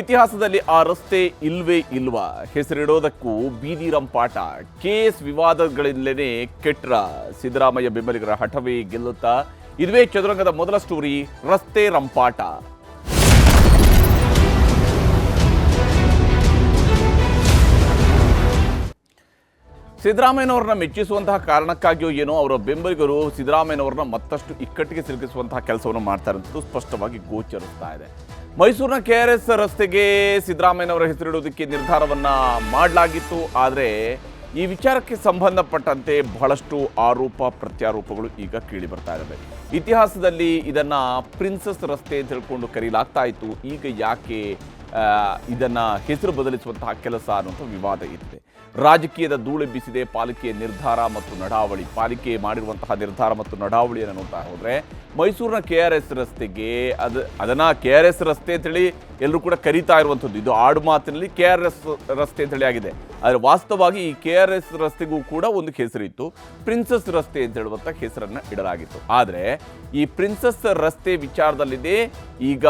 ಇತಿಹಾಸದಲ್ಲಿ ಆ ರಸ್ತೆ ಇಲ್ವೇ ಇಲ್ವಾ? ಹೆಸರಿಡೋದಕ್ಕೂ ಬೀದಿ ರಂಪಾಟ ಕೇಸ್ ವಿವಾದಗಳಿಂದಲೇ ಕೆಟ್ರ. ಸಿದ್ದರಾಮಯ್ಯ ಬೆಂಬಲಿಗರ ಹಠವೇ ಗೆಲ್ಲುತ್ತಾ. ಇದುವೇ ಚದುರಂಗದ ಮೊದಲ ಸ್ಟೋರಿ, ರಸ್ತೆ ರಂಪಾಟ ಸಿದ್ದರಾಮಯ್ಯನವ್ರನ್ನ ಮೆಚ್ಚಿಸುವಂತಹ ಕಾರಣಕ್ಕಾಗಿಯೋ ಏನೋ ಅವರ ಬೆಂಬಲಿಗರು ಸಿದ್ದರಾಮಯ್ಯನವ್ರನ್ನ ಮತ್ತಷ್ಟು ಇಕ್ಕಟ್ಟಿಗೆ ಸಿಲುಕಿಸುವಂತಹ ಕೆಲಸವನ್ನು ಮಾಡ್ತಾರೆ ಅಂತ ಸ್ಪಷ್ಟವಾಗಿ ಗೋಚರಿಸ್ತಾ ಇದೆ. ಮೈಸೂರಿನ ಕೆ ಆರ್ ಎಸ್ ರಸ್ತೆಗೆ ಸಿದ್ದರಾಮಯ್ಯನವರ ಹೆಸರಿಡುವುದಕ್ಕೆ ನಿರ್ಧಾರವನ್ನು ಮಾಡಲಾಗಿತ್ತು. ಆದರೆ ಈ ವಿಚಾರಕ್ಕೆ ಸಂಬಂಧಪಟ್ಟಂತೆ ಬಹಳಷ್ಟು ಆರೋಪ, ಪ್ರತ್ಯಾರೋಪಗಳು ಈಗ ಕೇಳಿ ಬರ್ತಾ ಇದ್ದಾವೆ ಇತಿಹಾಸದಲ್ಲಿ ಇದನ್ನು ಪ್ರಿನ್ಸಸ್ ರಸ್ತೆ ಅಂತ ಹೇಳ್ಕೊಂಡು ಕರೀಲಾಗ್ತಾ ಇತ್ತು. ಈಗ ಯಾಕೆ ಇದನ್ನು ಹೆಸರು ಬದಲಿಸುವಂತಹ ಕೆಲಸ ಅನ್ನುವಂಥ ವಿವಾದ ಇದೆ ರಾಜಕೀಯದ ಧೂಳೆಬ್ಬಿಸಿದೆ ಪಾಲಿಕೆಯ ನಿರ್ಧಾರ ಮತ್ತು ನಡಾವಳಿ. ಪಾಲಿಕೆ ಮಾಡಿರುವಂತಹ ನಿರ್ಧಾರ ಮತ್ತು ನಡಾವಳಿಯನ್ನು ನೋಡ್ತಾ ಹೋದರೆ, ಮೈಸೂರಿನ ಕೆ ಆರ್ ಎಸ್ ರಸ್ತೆಗೆ, ಅದು, ಅದನ್ನು ಕೆ ಆರ್ ಎಸ್ ರಸ್ತೆ ಅಂತೇಳಿ ಎಲ್ಲರೂ ಕೂಡ ಕರೀತಾ ಇರುವಂಥದ್ದು. ಇದು ಆಡು ಮಾತಿನಲ್ಲಿ ಕೆ ಆರ್ ಎಸ್ ರಸ್ತೆ ಅಂತೇಳಿ ಆಗಿದೆ. ಆದರೆ ವಾಸ್ತವವಾಗಿ ಈ ಕೆ ಆರ್ ಎಸ್ ರಸ್ತೆಗೂ ಕೂಡ ಒಂದು ಹೆಸರಿತ್ತು ಪ್ರಿನ್ಸಸ್ ರಸ್ತೆ ಅಂತ ಹೇಳುವಂಥ ಹೆಸರನ್ನು ಇಡಲಾಗಿತ್ತು. ಆದರೆ ಈ ಪ್ರಿನ್ಸಸ್ ರಸ್ತೆ ವಿಚಾರದಲ್ಲಿದೆ. ಈಗ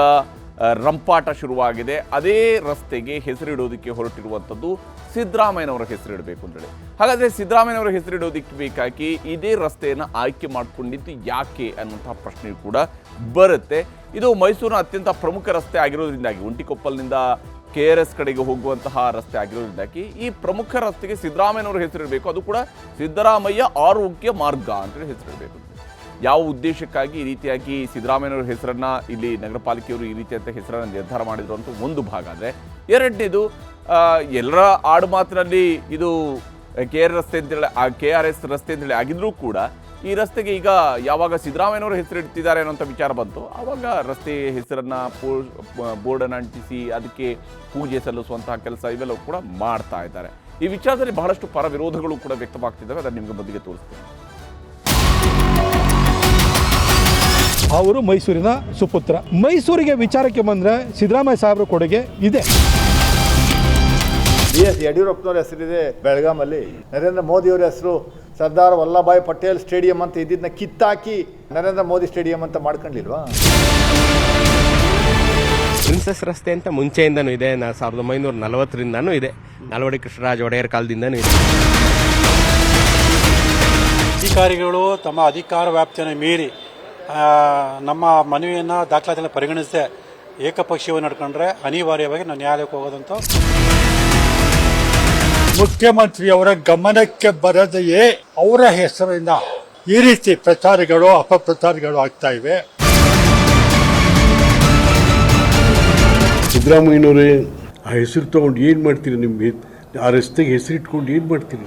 ರಂಪಾಟ ಶುರುವಾಗಿದೆ. ಅದೇ ರಸ್ತೆಗೆ ಹೆಸರಿಡೋದಕ್ಕೆ ಹೊರಟಿರುವಂಥದ್ದು ಸಿದ್ದರಾಮಯ್ಯನವರ ಹೆಸರಿಡಬೇಕು ಅಂತೇಳಿ ಹಾಗಾದರೆ ಸಿದ್ದರಾಮಯ್ಯನವರ ಹೆಸರಿಡೋದಕ್ಕೆ ಬೇಕಾಗಿ ಇದೇ ರಸ್ತೆಯನ್ನು ಆಯ್ಕೆ ಮಾಡಿಕೊಂಡಿದ್ದು ಯಾಕೆ ಅನ್ನುವಂಥ ಪ್ರಶ್ನೆ ಕೂಡ ಬರುತ್ತೆ. ಇದು ಮೈಸೂರಿನ ಅತ್ಯಂತ ಪ್ರಮುಖ ರಸ್ತೆ ಆಗಿರೋದ್ರಿಂದಾಗಿ, ಒಂಟಿಕೊಪ್ಪಲ್ನಿಂದ ಕೆ ಆರ್ ಎಸ್ ಕಡೆಗೆ ಹೋಗುವಂತಹ ರಸ್ತೆ ಆಗಿರೋದ್ರಿಂದಾಗಿ ಈ ಪ್ರಮುಖ ರಸ್ತೆಗೆ ಸಿದ್ದರಾಮಯ್ಯನವರ ಹೆಸರಿಡಬೇಕು. ಅದು ಕೂಡ ಸಿದ್ದರಾಮಯ್ಯ ಆರೋಗ್ಯ ಮಾರ್ಗ ಅಂತೇಳಿ ಹೆಸರಿಡಬೇಕು. ಯಾವ ಉದ್ದೇಶಕ್ಕಾಗಿ ಈ ರೀತಿಯಾಗಿ ಸಿದ್ದರಾಮಯ್ಯವರ ಹೆಸರನ್ನ ಇಲ್ಲಿ ನಗರ ಪಾಲಿಕೆಯವರು ಈ ರೀತಿಯಂತ ಹೆಸರನ್ನ ನಿರ್ಧಾರ ಮಾಡಿದ್ರು ಅಂತ ಒಂದು ಭಾಗ ಆದರೆ ಎರಡನೇದು ಆ, ಎಲ್ಲರ ಆಡು ಮಾತಿನಲ್ಲಿ ಇದು ಕೆ ಆರ್ ರಸ್ತೆ ಅಂತೇಳಿ ಕೆ ಆರ್ ಎಸ್ ರಸ್ತೆ ಅಂತೇಳಿ ಆಗಿದ್ರೂ ಕೂಡ ಈ ರಸ್ತೆಗೆ ಈಗ ಯಾವಾಗ ಸಿದ್ದರಾಮಯ್ಯನವರು ಹೆಸರು ಇಡ್ತಿದ್ದಾರೆ ಅನ್ನೋಂಥ ವಿಚಾರ ಬಂತು. ಆವಾಗ ರಸ್ತೆ ಹೆಸರನ್ನ ಬೋರ್ಡನ್ನು ಅಂಟಿಸಿ ಅದಕ್ಕೆ ಪೂಜೆ ಸಲ್ಲಿಸುವಂತಹ ಕೆಲಸ ಇವೆಲ್ಲವೂ ಕೂಡ ಮಾಡ್ತಾ ಇದ್ದಾರೆ. ಈ ವಿಚಾರದಲ್ಲಿ ಬಹಳಷ್ಟು ಪರ ವಿರೋಧಗಳು ಕೂಡ ವ್ಯಕ್ತವಾಗ್ತಿದ್ದಾವೆ. ಅದನ್ನು ನಿಮಗೆ ಮೊದಲಿಗೆ ತೋರಿಸ್ತೀನಿ. ಅವರು ಮೈಸೂರಿನ ಸುಪುತ್ರ. ಮೈಸೂರಿಗೆ ವಿಚಾರಕ್ಕೆ ಬಂದರೆ ಸಿದ್ದರಾಮಯ್ಯ ಸಾಹೇಬ್ರ ಕೊಡುಗೆ ಇದೆ. ಬಿ ಎಸ್ ಯಡಿಯೂರಪ್ಪನವ್ರ ಹೆಸರಿದೆ ಬೆಳಗಾಮಲ್ಲಿ. ನರೇಂದ್ರ ಮೋದಿಯವರ ಹೆಸರು ಸರ್ದಾರ್ ವಲ್ಲಭಾಯ್ ಪಟೇಲ್ ಸ್ಟೇಡಿಯಂ ಅಂತ ಇದ್ದಿದ್ದನ್ನ ಕಿತ್ತಾಕಿ ನರೇಂದ್ರ ಮೋದಿ ಸ್ಟೇಡಿಯಂ ಅಂತ ಮಾಡ್ಕೊಂಡಿಲ್ವಾ? ಪ್ರಿನ್ಸಸ್ ರಸ್ತೆ ಅಂತ ಮುಂಚೆಯಿಂದನೂ ಇದೆ. ನಾ ಸಾವಿರದ ಒಂಬೈನೂರ ನಲವತ್ತರಿಂದನೂ ಇದೆ. ನಾಲ್ವಡಿ ಕೃಷ್ಣರಾಜ ಒಡೆಯರ್ ಕಾಲದಿಂದನೂ ಇದೆ. ಅಧಿಕಾರಿಗಳು ತಮ್ಮ ಅಧಿಕಾರ ವ್ಯಾಪ್ತಿಯನ್ನು ಮೀರಿ ನಮ್ಮ ಮನವಿಯನ್ನು ದಾಖಲಾತಿಯನ್ನು ಪರಿಗಣಿಸದೆ ಏಕಪಕ್ಷೀಯವಾಗಿ ನಡ್ಕೊಂಡ್ರೆ ಅನಿವಾರ್ಯವಾಗಿ ನಾವು ನ್ಯಾಯಾಲಯಕ್ಕೆ ಹೋಗೋದಂತ. ಮುಖ್ಯಮಂತ್ರಿಯವರ ಗಮನಕ್ಕೆ ಬರದೆಯೇ ಅವರ ಹೆಸರಿನ ಈ ರೀತಿ ಪ್ರಚಾರಗಳು ಅಪಪ್ರಚಾರಗಳು ಆಗ್ತಾ ಇವೆ. ಸಿದ್ದರಾಮಯ್ಯನವರೇ ಆ ಹೆಸರು ತಗೊಂಡು ಏನು ಮಾಡ್ತೀರಿ ನಿಮಗೆ ಆ ರಸ್ತೆಗೆ ಹೆಸರಿಟ್ಕೊಂಡು ಏನು ಮಾಡ್ತೀರಿ?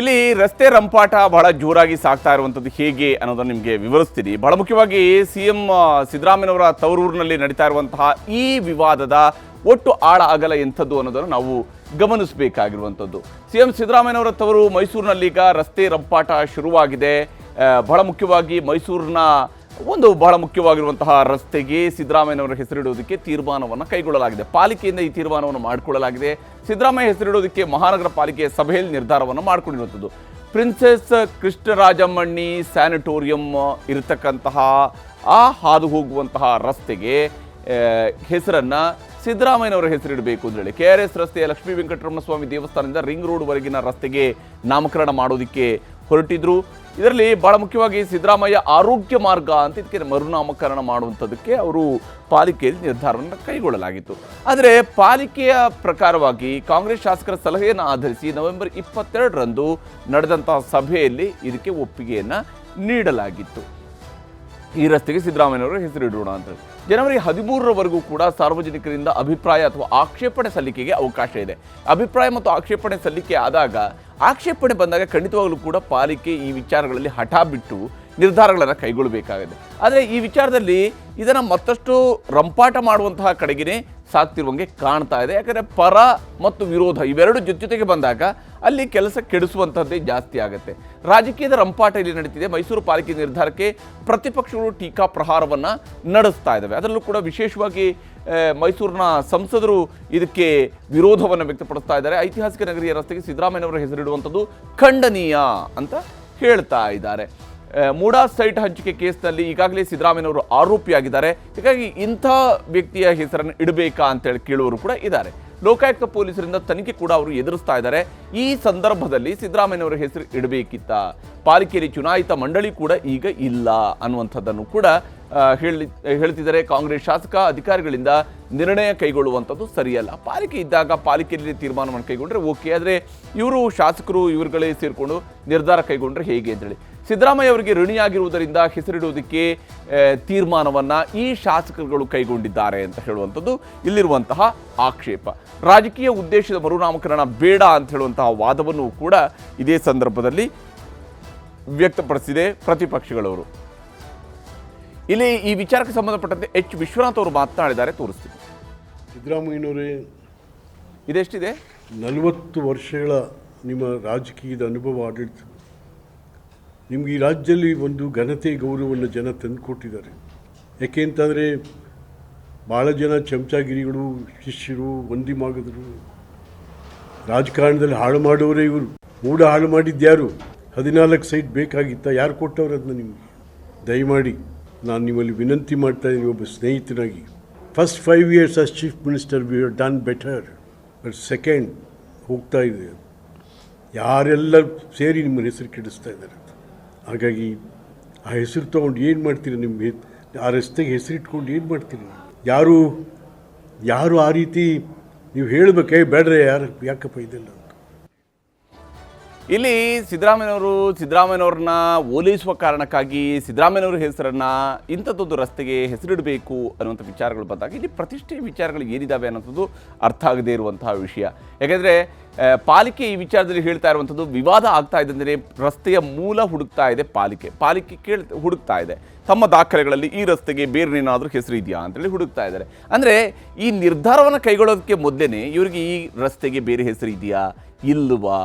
ಇಲ್ಲಿ ರಸ್ತೆ ರಂಪಾಟ ಬಹಳ ಜೋರಾಗಿ ಸಾಗ್ತಾ ಇರುವಂಥದ್ದು ಹೇಗೆ ಅನ್ನೋದನ್ನು ನಿಮಗೆ ವಿವರಿಸ್ತೀನಿ. ಬಹಳ ಮುಖ್ಯವಾಗಿ ಸಿ ಎಂ ಸಿದ್ದರಾಮಯ್ಯನವರ ತವರೂರಿನಲ್ಲಿ ನಡೀತಾ ಇರುವಂತಹ ಈ ವಿವಾದದ ಒಟ್ಟು ಆಳ ಅಗಲ ಎಂಥದ್ದು ಅನ್ನೋದನ್ನು ನಾವು ಗಮನಿಸಬೇಕಾಗಿರುವಂಥದ್ದು. ಸಿ ಎಂ ಸಿದ್ದರಾಮಯ್ಯನವರ ತವರು ಮೈಸೂರಿನಲ್ಲಿ ಈಗ ರಸ್ತೆ ರಂಪಾಟ ಶುರುವಾಗಿದೆ. ಬಹಳ ಮುಖ್ಯವಾಗಿ ಮೈಸೂರಿನ ಒಂದು ಬಹಳ ಮುಖ್ಯವಾಗಿರುವಂತಹ ರಸ್ತೆಗೆ ಸಿದ್ದರಾಮಯ್ಯನವರ ಹೆಸರಿಡುವುದಕ್ಕೆ ತೀರ್ಮಾನವನ್ನು ಕೈಗೊಳ್ಳಲಾಗಿದೆ. ಪಾಲಿಕೆಯಿಂದ ಈ ತೀರ್ಮಾನವನ್ನು ಮಾಡಿಕೊಳ್ಳಲಾಗಿದೆ. ಸಿದ್ದರಾಮಯ್ಯ ಹೆಸರಿಡುವುದಕ್ಕೆ ಮಹಾನಗರ ಪಾಲಿಕೆಯ ಸಭೆಯಲ್ಲಿ ನಿರ್ಧಾರವನ್ನು ಮಾಡಿಕೊಂಡಿರುವಂಥದ್ದು. ಪ್ರಿನ್ಸೆಸ್ ಕೃಷ್ಣರಾಜಮಣ್ಣಿ ಸ್ಯಾನಿಟೋರಿಯಂ ಇರತಕ್ಕಂತಹ ಆ ಹಾದು ಹೋಗುವಂತಹ ರಸ್ತೆಗೆ ಹೆಸರನ್ನ ಸಿದ್ದರಾಮಯ್ಯನವರ ಹೆಸರಿಡಬೇಕು ಅಂತ ಹೇಳಿ. ಕೆ ಆರ್ ಎಸ್ ರಸ್ತೆಯ ಲಕ್ಷ್ಮೀ ವೆಂಕಟರಮಣ ಸ್ವಾಮಿ ದೇವಸ್ಥಾನದಿಂದ ರಿಂಗ್ ರೋಡ್ವರೆಗಿನ ರಸ್ತೆಗೆ ನಾಮಕರಣ ಮಾಡೋದಕ್ಕೆ ಹೊರಟಿದ್ರು. ಇದರಲ್ಲಿ ಬಹಳ ಮುಖ್ಯವಾಗಿ ಸಿದ್ದರಾಮಯ್ಯ ಆರೋಗ್ಯ ಮಾರ್ಗ ಅಂತ ಇದಕ್ಕೆ ಮರುನಾಮಕರಣ ಮಾಡುವಂಥದ್ದಕ್ಕೆ ಅವರು ಪಾಲಿಕೆಯಲ್ಲಿ ನಿರ್ಧಾರವನ್ನು ಕೈಗೊಳ್ಳಲಾಗಿತ್ತು. ಆದರೆ ಪಾಲಿಕೆಯ ಪ್ರಕಾರವಾಗಿ ಕಾಂಗ್ರೆಸ್ ಶಾಸಕರ ಸಲಹೆಯನ್ನು ಆಧರಿಸಿ ನವೆಂಬರ್ ಇಪ್ಪತ್ತೆರಡರಂದು ನಡೆದಂತಹ ಸಭೆಯಲ್ಲಿ ಇದಕ್ಕೆ ಒಪ್ಪಿಗೆಯನ್ನು ನೀಡಲಾಗಿತ್ತು. ಈ ರಸ್ತೆಗೆ ಸಿದ್ದರಾಮಯ್ಯನವರ ಹೆಸರಿಡೋಣ ಅಂತ. ಜನವರಿ ಹದಿಮೂರರವರೆಗೂ ಕೂಡ ಸಾರ್ವಜನಿಕರಿಂದ ಅಭಿಪ್ರಾಯ ಅಥವಾ ಆಕ್ಷೇಪಣೆ ಸಲ್ಲಿಕೆಗೆ ಅವಕಾಶ ಇದೆ ಅಭಿಪ್ರಾಯ ಮತ್ತು ಆಕ್ಷೇಪಣೆ ಸಲ್ಲಿಕೆ ಆದಾಗ ಆಕ್ಷೇಪಣೆ ಬಂದಾಗ ಖಂಡಿತವಾಗಲೂ ಕೂಡ ಪಾಲಿಕೆ ಈ ವಿಚಾರಗಳಲ್ಲಿ ಹಠ ಬಿಟ್ಟು ನಿರ್ಧಾರಗಳನ್ನು ಕೈಗೊಳ್ಳಬೇಕಾಗಿದೆ ಆದರೆ ಈ ವಿಚಾರದಲ್ಲಿ ಇದನ್ನು ಮತ್ತಷ್ಟು ರಂಪಾಟ ಮಾಡುವಂತಹ ಕಡೆಗೇ ಸಾಗ್ತಿರುವಂಗೆ ಕಾಣ್ತಾ ಇದೆ. ಯಾಕಂದರೆ ಪರ ಮತ್ತು ವಿರೋಧ ಇವೆರಡು ಜೊತೆ ಜೊತೆಗೆ ಬಂದಾಗ ಅಲ್ಲಿ ಕೆಲಸ ಕೆಡಿಸುವಂಥದ್ದೇ ಜಾಸ್ತಿ ಆಗುತ್ತೆ. ರಾಜಕೀಯದ ರಂಪಾಟ ಇಲ್ಲಿ ನಡೀತಿದೆ. ಮೈಸೂರು ಪಾಲಿಕೆ ನಿರ್ಧಾರಕ್ಕೆ ಪ್ರತಿಪಕ್ಷಗಳು ಟೀಕಾ ಪ್ರಹಾರವನ್ನು ನಡೆಸ್ತಾ ಇದ್ದಾವೆ. ಅದರಲ್ಲೂ ಕೂಡ ವಿಶೇಷವಾಗಿ ಮೈಸೂರಿನ ಸಂಸದರು ಇದಕ್ಕೆ ವಿರೋಧವನ್ನು ವ್ಯಕ್ತಪಡಿಸ್ತಾ ಇದ್ದಾರೆ. ಐತಿಹಾಸಿಕ ನಗರಿಯ ರಸ್ತೆಗೆ ಸಿದ್ದರಾಮಯ್ಯನವರ ಹೆಸರಿಡುವಂಥದ್ದು ಖಂಡನೀಯ ಅಂತ ಹೇಳ್ತಾ ಇದ್ದಾರೆ. ಮೂಡಾ ಸೈಟ್ ಹಂಚಿಕೆ ಕೇಸ್ನಲ್ಲಿ ಈಗಾಗಲೇ ಸಿದ್ದರಾಮಯ್ಯನವರು ಆರೋಪಿಯಾಗಿದ್ದಾರೆ. ಹೀಗಾಗಿ ಇಂಥ ವ್ಯಕ್ತಿಯ ಹೆಸರನ್ನು ಇಡಬೇಕಾ ಅಂತೇಳಿ ಕೇಳುವವರು ಕೂಡ ಇದ್ದಾರೆ. ಲೋಕಾಯುಕ್ತ ಪೊಲೀಸರಿಂದ ತನಿಖೆ ಕೂಡ ಅವರು ಎದುರಿಸ್ತಾ ಇದ್ದಾರೆ. ಈ ಸಂದರ್ಭದಲ್ಲಿ ಸಿದ್ದರಾಮಯ್ಯನವರ ಹೆಸರು ಇಡಬೇಕಿತ್ತ? ಪಾಲಿಕೆಯಲ್ಲಿ ಚುನಾಯಿತ ಮಂಡಳಿ ಕೂಡ ಈಗ ಇಲ್ಲ ಅನ್ನುವಂಥದ್ದನ್ನು ಕೂಡ ಹೇಳಿ, ಹೇಳ್ತಿದ್ದಾರೆ ಕಾಂಗ್ರೆಸ್ ಶಾಸಕ. ಅಧಿಕಾರಿಗಳಿಂದ ನಿರ್ಣಯ ಕೈಗೊಳ್ಳುವಂಥದ್ದು ಸರಿಯಲ್ಲ. ಪಾಲಿಕೆ ಇದ್ದಾಗ ಪಾಲಿಕೆಯಲ್ಲಿ ತೀರ್ಮಾನವನ್ನು ಕೈಗೊಂಡ್ರೆ ಓಕೆ. ಆದರೆ ಇವರು ಶಾಸಕರು, ಇವರುಗಳೇ ಸೇರಿಕೊಂಡು ನಿರ್ಧಾರ ಕೈಗೊಂಡ್ರೆ ಹೇಗೆ ಅಂತೇಳಿ ಸಿದ್ದರಾಮಯ್ಯ ಅವರಿಗೆ ಋಣಿಯಾಗಿರುವುದರಿಂದ ಹೆಸರಿಡುವುದಕ್ಕೆ ತೀರ್ಮಾನವನ್ನು ಈ ಶಾಸಕರುಗಳು ಕೈಗೊಂಡಿದ್ದಾರೆ ಅಂತ ಹೇಳುವಂಥದ್ದು ಇಲ್ಲಿರುವಂತಹ ಆಕ್ಷೇಪ. ರಾಜಕೀಯ ಉದ್ದೇಶದ ಮರುನಾಮಕರಣ ಬೇಡ ಅಂತ ಹೇಳುವಂತಹ ವಾದವನ್ನು ಕೂಡ ಇದೇ ಸಂದರ್ಭದಲ್ಲಿ ವ್ಯಕ್ತಪಡಿಸಿದೆ ಪ್ರತಿಪಕ್ಷಗಳವರು. ಇಲ್ಲಿ ಈ ವಿಚಾರಕ್ಕೆ ಸಂಬಂಧಪಟ್ಟಂತೆ ಎಚ್. ವಿಶ್ವನಾಥ್ ಅವರು ಮಾತನಾಡಿದ್ದಾರೆ ತೋರಿಸ್ತೀನಿ. ಸಿದ್ದರಾಮಯ್ಯನವರೇ ಇದೆಷ್ಟಿದೆ? ನಲವತ್ತು ವರ್ಷಗಳ ನಿಮ್ಮ ರಾಜಕೀಯದ ಅನುಭವ ಆಡಳಿತ ನಿಮ್ಗೆ ಈ ರಾಜ್ಯದಲ್ಲಿ ಒಂದು ಘನತೆ ಗೌರವವನ್ನು ಜನ ತಂದುಕೊಟ್ಟಿದ್ದಾರೆ ಯಾಕೆ ಅಂತಂದರೆ ಭಾಳ ಜನ ಚಮಚಾಗಿರಿಗಳು, ಶಿಷ್ಯರು, ಒಂದಿ ಮಾಗದರು, ರಾಜಕಾರಣದಲ್ಲಿ ಹಾಳು ಮಾಡೋರೇ ಇವರು. ಮೂಡ ಹಾಳು ಮಾಡಿದ್ಯಾರು ಹದಿನಾಲ್ಕು ಸೈಟ್ ಬೇಕಾಗಿತ್ತ? ಯಾರು ಕೊಟ್ಟವ್ರು ಅದನ್ನ ನಿಮಗೆ? ದಯಮಾಡಿ ನಾನು ನಿಮ್ಮಲ್ಲಿ ವಿನಂತಿ ಮಾಡ್ತಾ ಇದ್ದೀನಿ ಒಬ್ಬ ಸ್ನೇಹಿತನಾಗಿ. First five years as chief minister we her done better but second ಹೋಗ್ತಾ ಇದೆ. ಯಾರೆಲ್ಲ ಸೇರಿ ನಿಮ್ಮ ಹೆಸರು ಕೆಡಿಸ್ತಾ ಇದ್ದಾರೆ? ಹಾಗಾಗಿ ಆ ಹೆಸರು ತೊಗೊಂಡು ಏನು ಮಾಡ್ತೀರಿ ನಿಮ್ಮ ಆ ರಸ್ತೆಗೆ ಹೆಸರಿಟ್ಕೊಂಡು ಏನು ಮಾಡ್ತೀರಿ ಯಾರು ಯಾರು ಆ ರೀತಿ ನೀವು ಹೇಳಬೇಕೇ ಬೇಡ್ರೆ, ಯಾರು, ಯಾಕಪ್ಪ ಇದೆಲ್ಲ? ಇಲ್ಲಿ ಸಿದ್ದರಾಮಯ್ಯನವರು, ಸಿದ್ದರಾಮಯ್ಯನವ್ರನ್ನ ಓಲೈಸುವ ಕಾರಣಕ್ಕಾಗಿ ಸಿದ್ದರಾಮಯ್ಯನವರ ಹೆಸರನ್ನು ಇಂಥದ್ದೊಂದು ರಸ್ತೆಗೆ ಹೆಸರಿಡಬೇಕು ಅನ್ನುವಂಥ ವಿಚಾರಗಳು ಬಂದಾಗ, ಇಲ್ಲಿ ಪ್ರತಿಷ್ಠೆ ವಿಚಾರಗಳು ಏನಿದ್ದಾವೆ ಅನ್ನೋಂಥದ್ದು ಅರ್ಥ ಆಗದೇ ಇರುವಂತಹ ವಿಷಯ. ಯಾಕೆಂದರೆ ಪಾಲಿಕೆ ಈ ವಿಚಾರದಲ್ಲಿ ಹೇಳ್ತಾ ಇರುವಂಥದ್ದು ವಿವಾದ ಆಗ್ತಾ ಅಂದರೆ ರಸ್ತೆಯ ಮೂಲ ಹುಡುಕ್ತಾ ಇದೆ ಪಾಲಿಕೆ. ಪಾಲಿಕೆ ಕೇಳ್, ಹುಡುಕ್ತಾ ಇದೆ. ತಮ್ಮ ದಾಖಲೆಗಳಲ್ಲಿ ಈ ರಸ್ತೆಗೆ ಬೇರೆ ಏನಾದರೂ ಹೆಸರು ಇದೆಯಾ ಅಂತೇಳಿ ಹುಡುಕ್ತಾ ಇದ್ದಾರೆ. ಅಂದರೆ ಈ ನಿರ್ಧಾರವನ್ನು ಕೈಗೊಳ್ಳೋದಕ್ಕೆ ಮೊದಲೇ ಇವರಿಗೆ ಈ ರಸ್ತೆಗೆ ಬೇರೆ ಹೆಸರು ಇದೆಯಾ? ಇಲ್ವಾ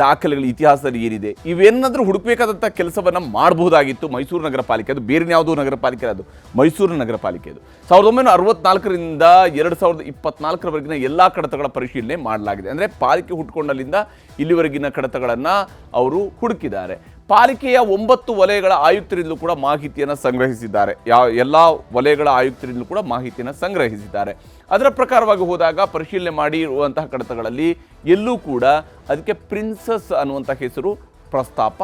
ದಾಖಲೆಗಳ ಇತಿಹಾಸದಲ್ಲಿ ಏನಿದೆ, ಇವೇನಾದರೂ ಹುಡುಕಬೇಕಾದಂಥ ಕೆಲಸವನ್ನು ಮಾಡಬಹುದಾಗಿತ್ತು ಮೈಸೂರು ನಗರ ಪಾಲಿಕೆ ಅದು, ಬೇರೆ ಯಾವುದೋ ನಗರ ಪಾಲಿಕೆ ಅದು, ಮೈಸೂರು ನಗರ ಪಾಲಿಕೆ ಅದು. ಸಾವಿರದ ಒಂಬೈನೂರ ಅರವತ್ನಾಲ್ಕರಿಂದ ಎರಡು ಸಾವಿರದ ಇಪ್ಪತ್ನಾಲ್ಕರವರೆಗಿನ ಎಲ್ಲ ಕಡತಗಳ ಪರಿಶೀಲನೆ ಮಾಡಲಾಗಿದೆ. ಅಂದರೆ ಪಾಲಿಕೆ ಹುಟ್ಕೊಂಡಲ್ಲಿಂದ ಇಲ್ಲಿವರೆಗಿನ ಕಡತಗಳನ್ನು ಅವರು ಹುಡುಕಿದ್ದಾರೆ. ಪಾಲಿಕೆಯ ಒಂಬತ್ತು ವಲಯಗಳ ಆಯುಕ್ತರಿಂದಲೂ ಕೂಡ ಮಾಹಿತಿಯನ್ನು ಸಂಗ್ರಹಿಸಿದ್ದಾರೆ. ಯಾವ ಎಲ್ಲ ವಲಯಗಳ ಆಯುಕ್ತರಿಂದಲೂ ಕೂಡ ಮಾಹಿತಿಯನ್ನು ಸಂಗ್ರಹಿಸಿದ್ದಾರೆ. ಅದರ ಪ್ರಕಾರವಾಗಿ ಹೋದಾಗ ಪರಿಶೀಲನೆ ಮಾಡಿರುವಂತಹ ಕಡತಗಳಲ್ಲಿ ಎಲ್ಲೂ ಕೂಡ ಅದಕ್ಕೆ ಪ್ರಿನ್ಸಸ್ ಅನ್ನುವಂಥ ಹೆಸರು ಪ್ರಸ್ತಾಪ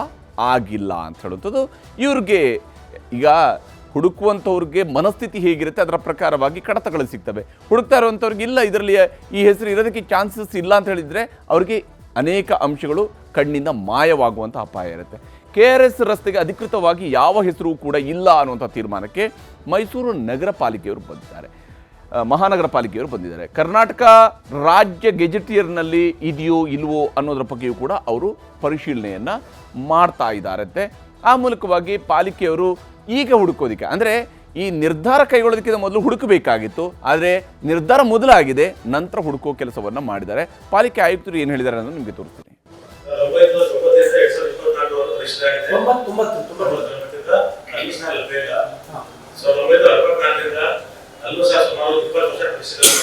ಆಗಿಲ್ಲ ಅಂತ ಹೇಳುವಂಥದ್ದು. ಇವ್ರಿಗೆ ಈಗ ಹುಡುಕುವಂಥವ್ರಿಗೆ ಮನಸ್ಥಿತಿ ಹೇಗಿರುತ್ತೆ ಅದರ ಪ್ರಕಾರವಾಗಿ ಕಡತಗಳು ಸಿಗ್ತವೆ. ಹುಡುಕ್ತಾ ಇರುವಂಥವ್ರಿಗೆ ಇಲ್ಲ, ಇದರಲ್ಲಿ ಈ ಹೆಸರು ಇರೋದಕ್ಕೆ ಚಾನ್ಸಸ್ ಇಲ್ಲ ಅಂತ ಹೇಳಿದರೆ ಅವ್ರಿಗೆ ಅನೇಕ ಅಂಶಗಳು ಕಣ್ಣಿಂದ ಮಾಯವಾಗುವಂಥ ಅಪಾಯ ಇರುತ್ತೆ. ಕೆ ಆರ್ ಎಸ್ ರಸ್ತೆಗೆ ಅಧಿಕೃತವಾಗಿ ಯಾವ ಹೆಸರು ಕೂಡ ಇಲ್ಲ ಅನ್ನುವಂಥ ತೀರ್ಮಾನಕ್ಕೆ ಮೈಸೂರು ನಗರ ಪಾಲಿಕೆಯವರು ಬಂದಿದ್ದಾರೆ. ಮಹಾನಗರ ಪಾಲಿಕೆಯವರು ಬಂದಿದ್ದಾರೆ. ಕರ್ನಾಟಕ ರಾಜ್ಯ ಗೆಜೆಟಿಯರ್ನಲ್ಲಿ ಇದೆಯೋ ಇಲ್ವೋ ಅನ್ನೋದ್ರ ಬಗ್ಗೆಯೂ ಕೂಡ ಅವರು ಪರಿಶೀಲನೆಯನ್ನು ಮಾಡ್ತಾ ಇದ್ದಾರಂತೆ ಆ ಮೂಲಕವಾಗಿ ಪಾಲಿಕೆಯವರು ಈಗ ಹುಡುಕೋದಕ್ಕೆ ಅಂದರೆ ಈ ನಿರ್ಧಾರ ಕೈಗೊಳ್ಳೋದಕ್ಕಿಂತ ಮೊದಲು ಹುಡುಕಬೇಕಾಗಿತ್ತು ಆದರೆ ನಿರ್ಧಾರ ಮೊದಲಾಗಿದೆ ನಂತರ ಹುಡುಕೋ ಕೆಲಸವನ್ನು ಮಾಡಿದ್ದಾರೆ. ಪಾಲಿಕೆ ಆಯುಕ್ತರು ಏನು ಹೇಳಿದ್ದಾರೆ ಅನ್ನೋದು ನಿಮಗೆ ತೋರಿಸ್ತೀನಿ. ಒಂಬೈನೂರ Yes.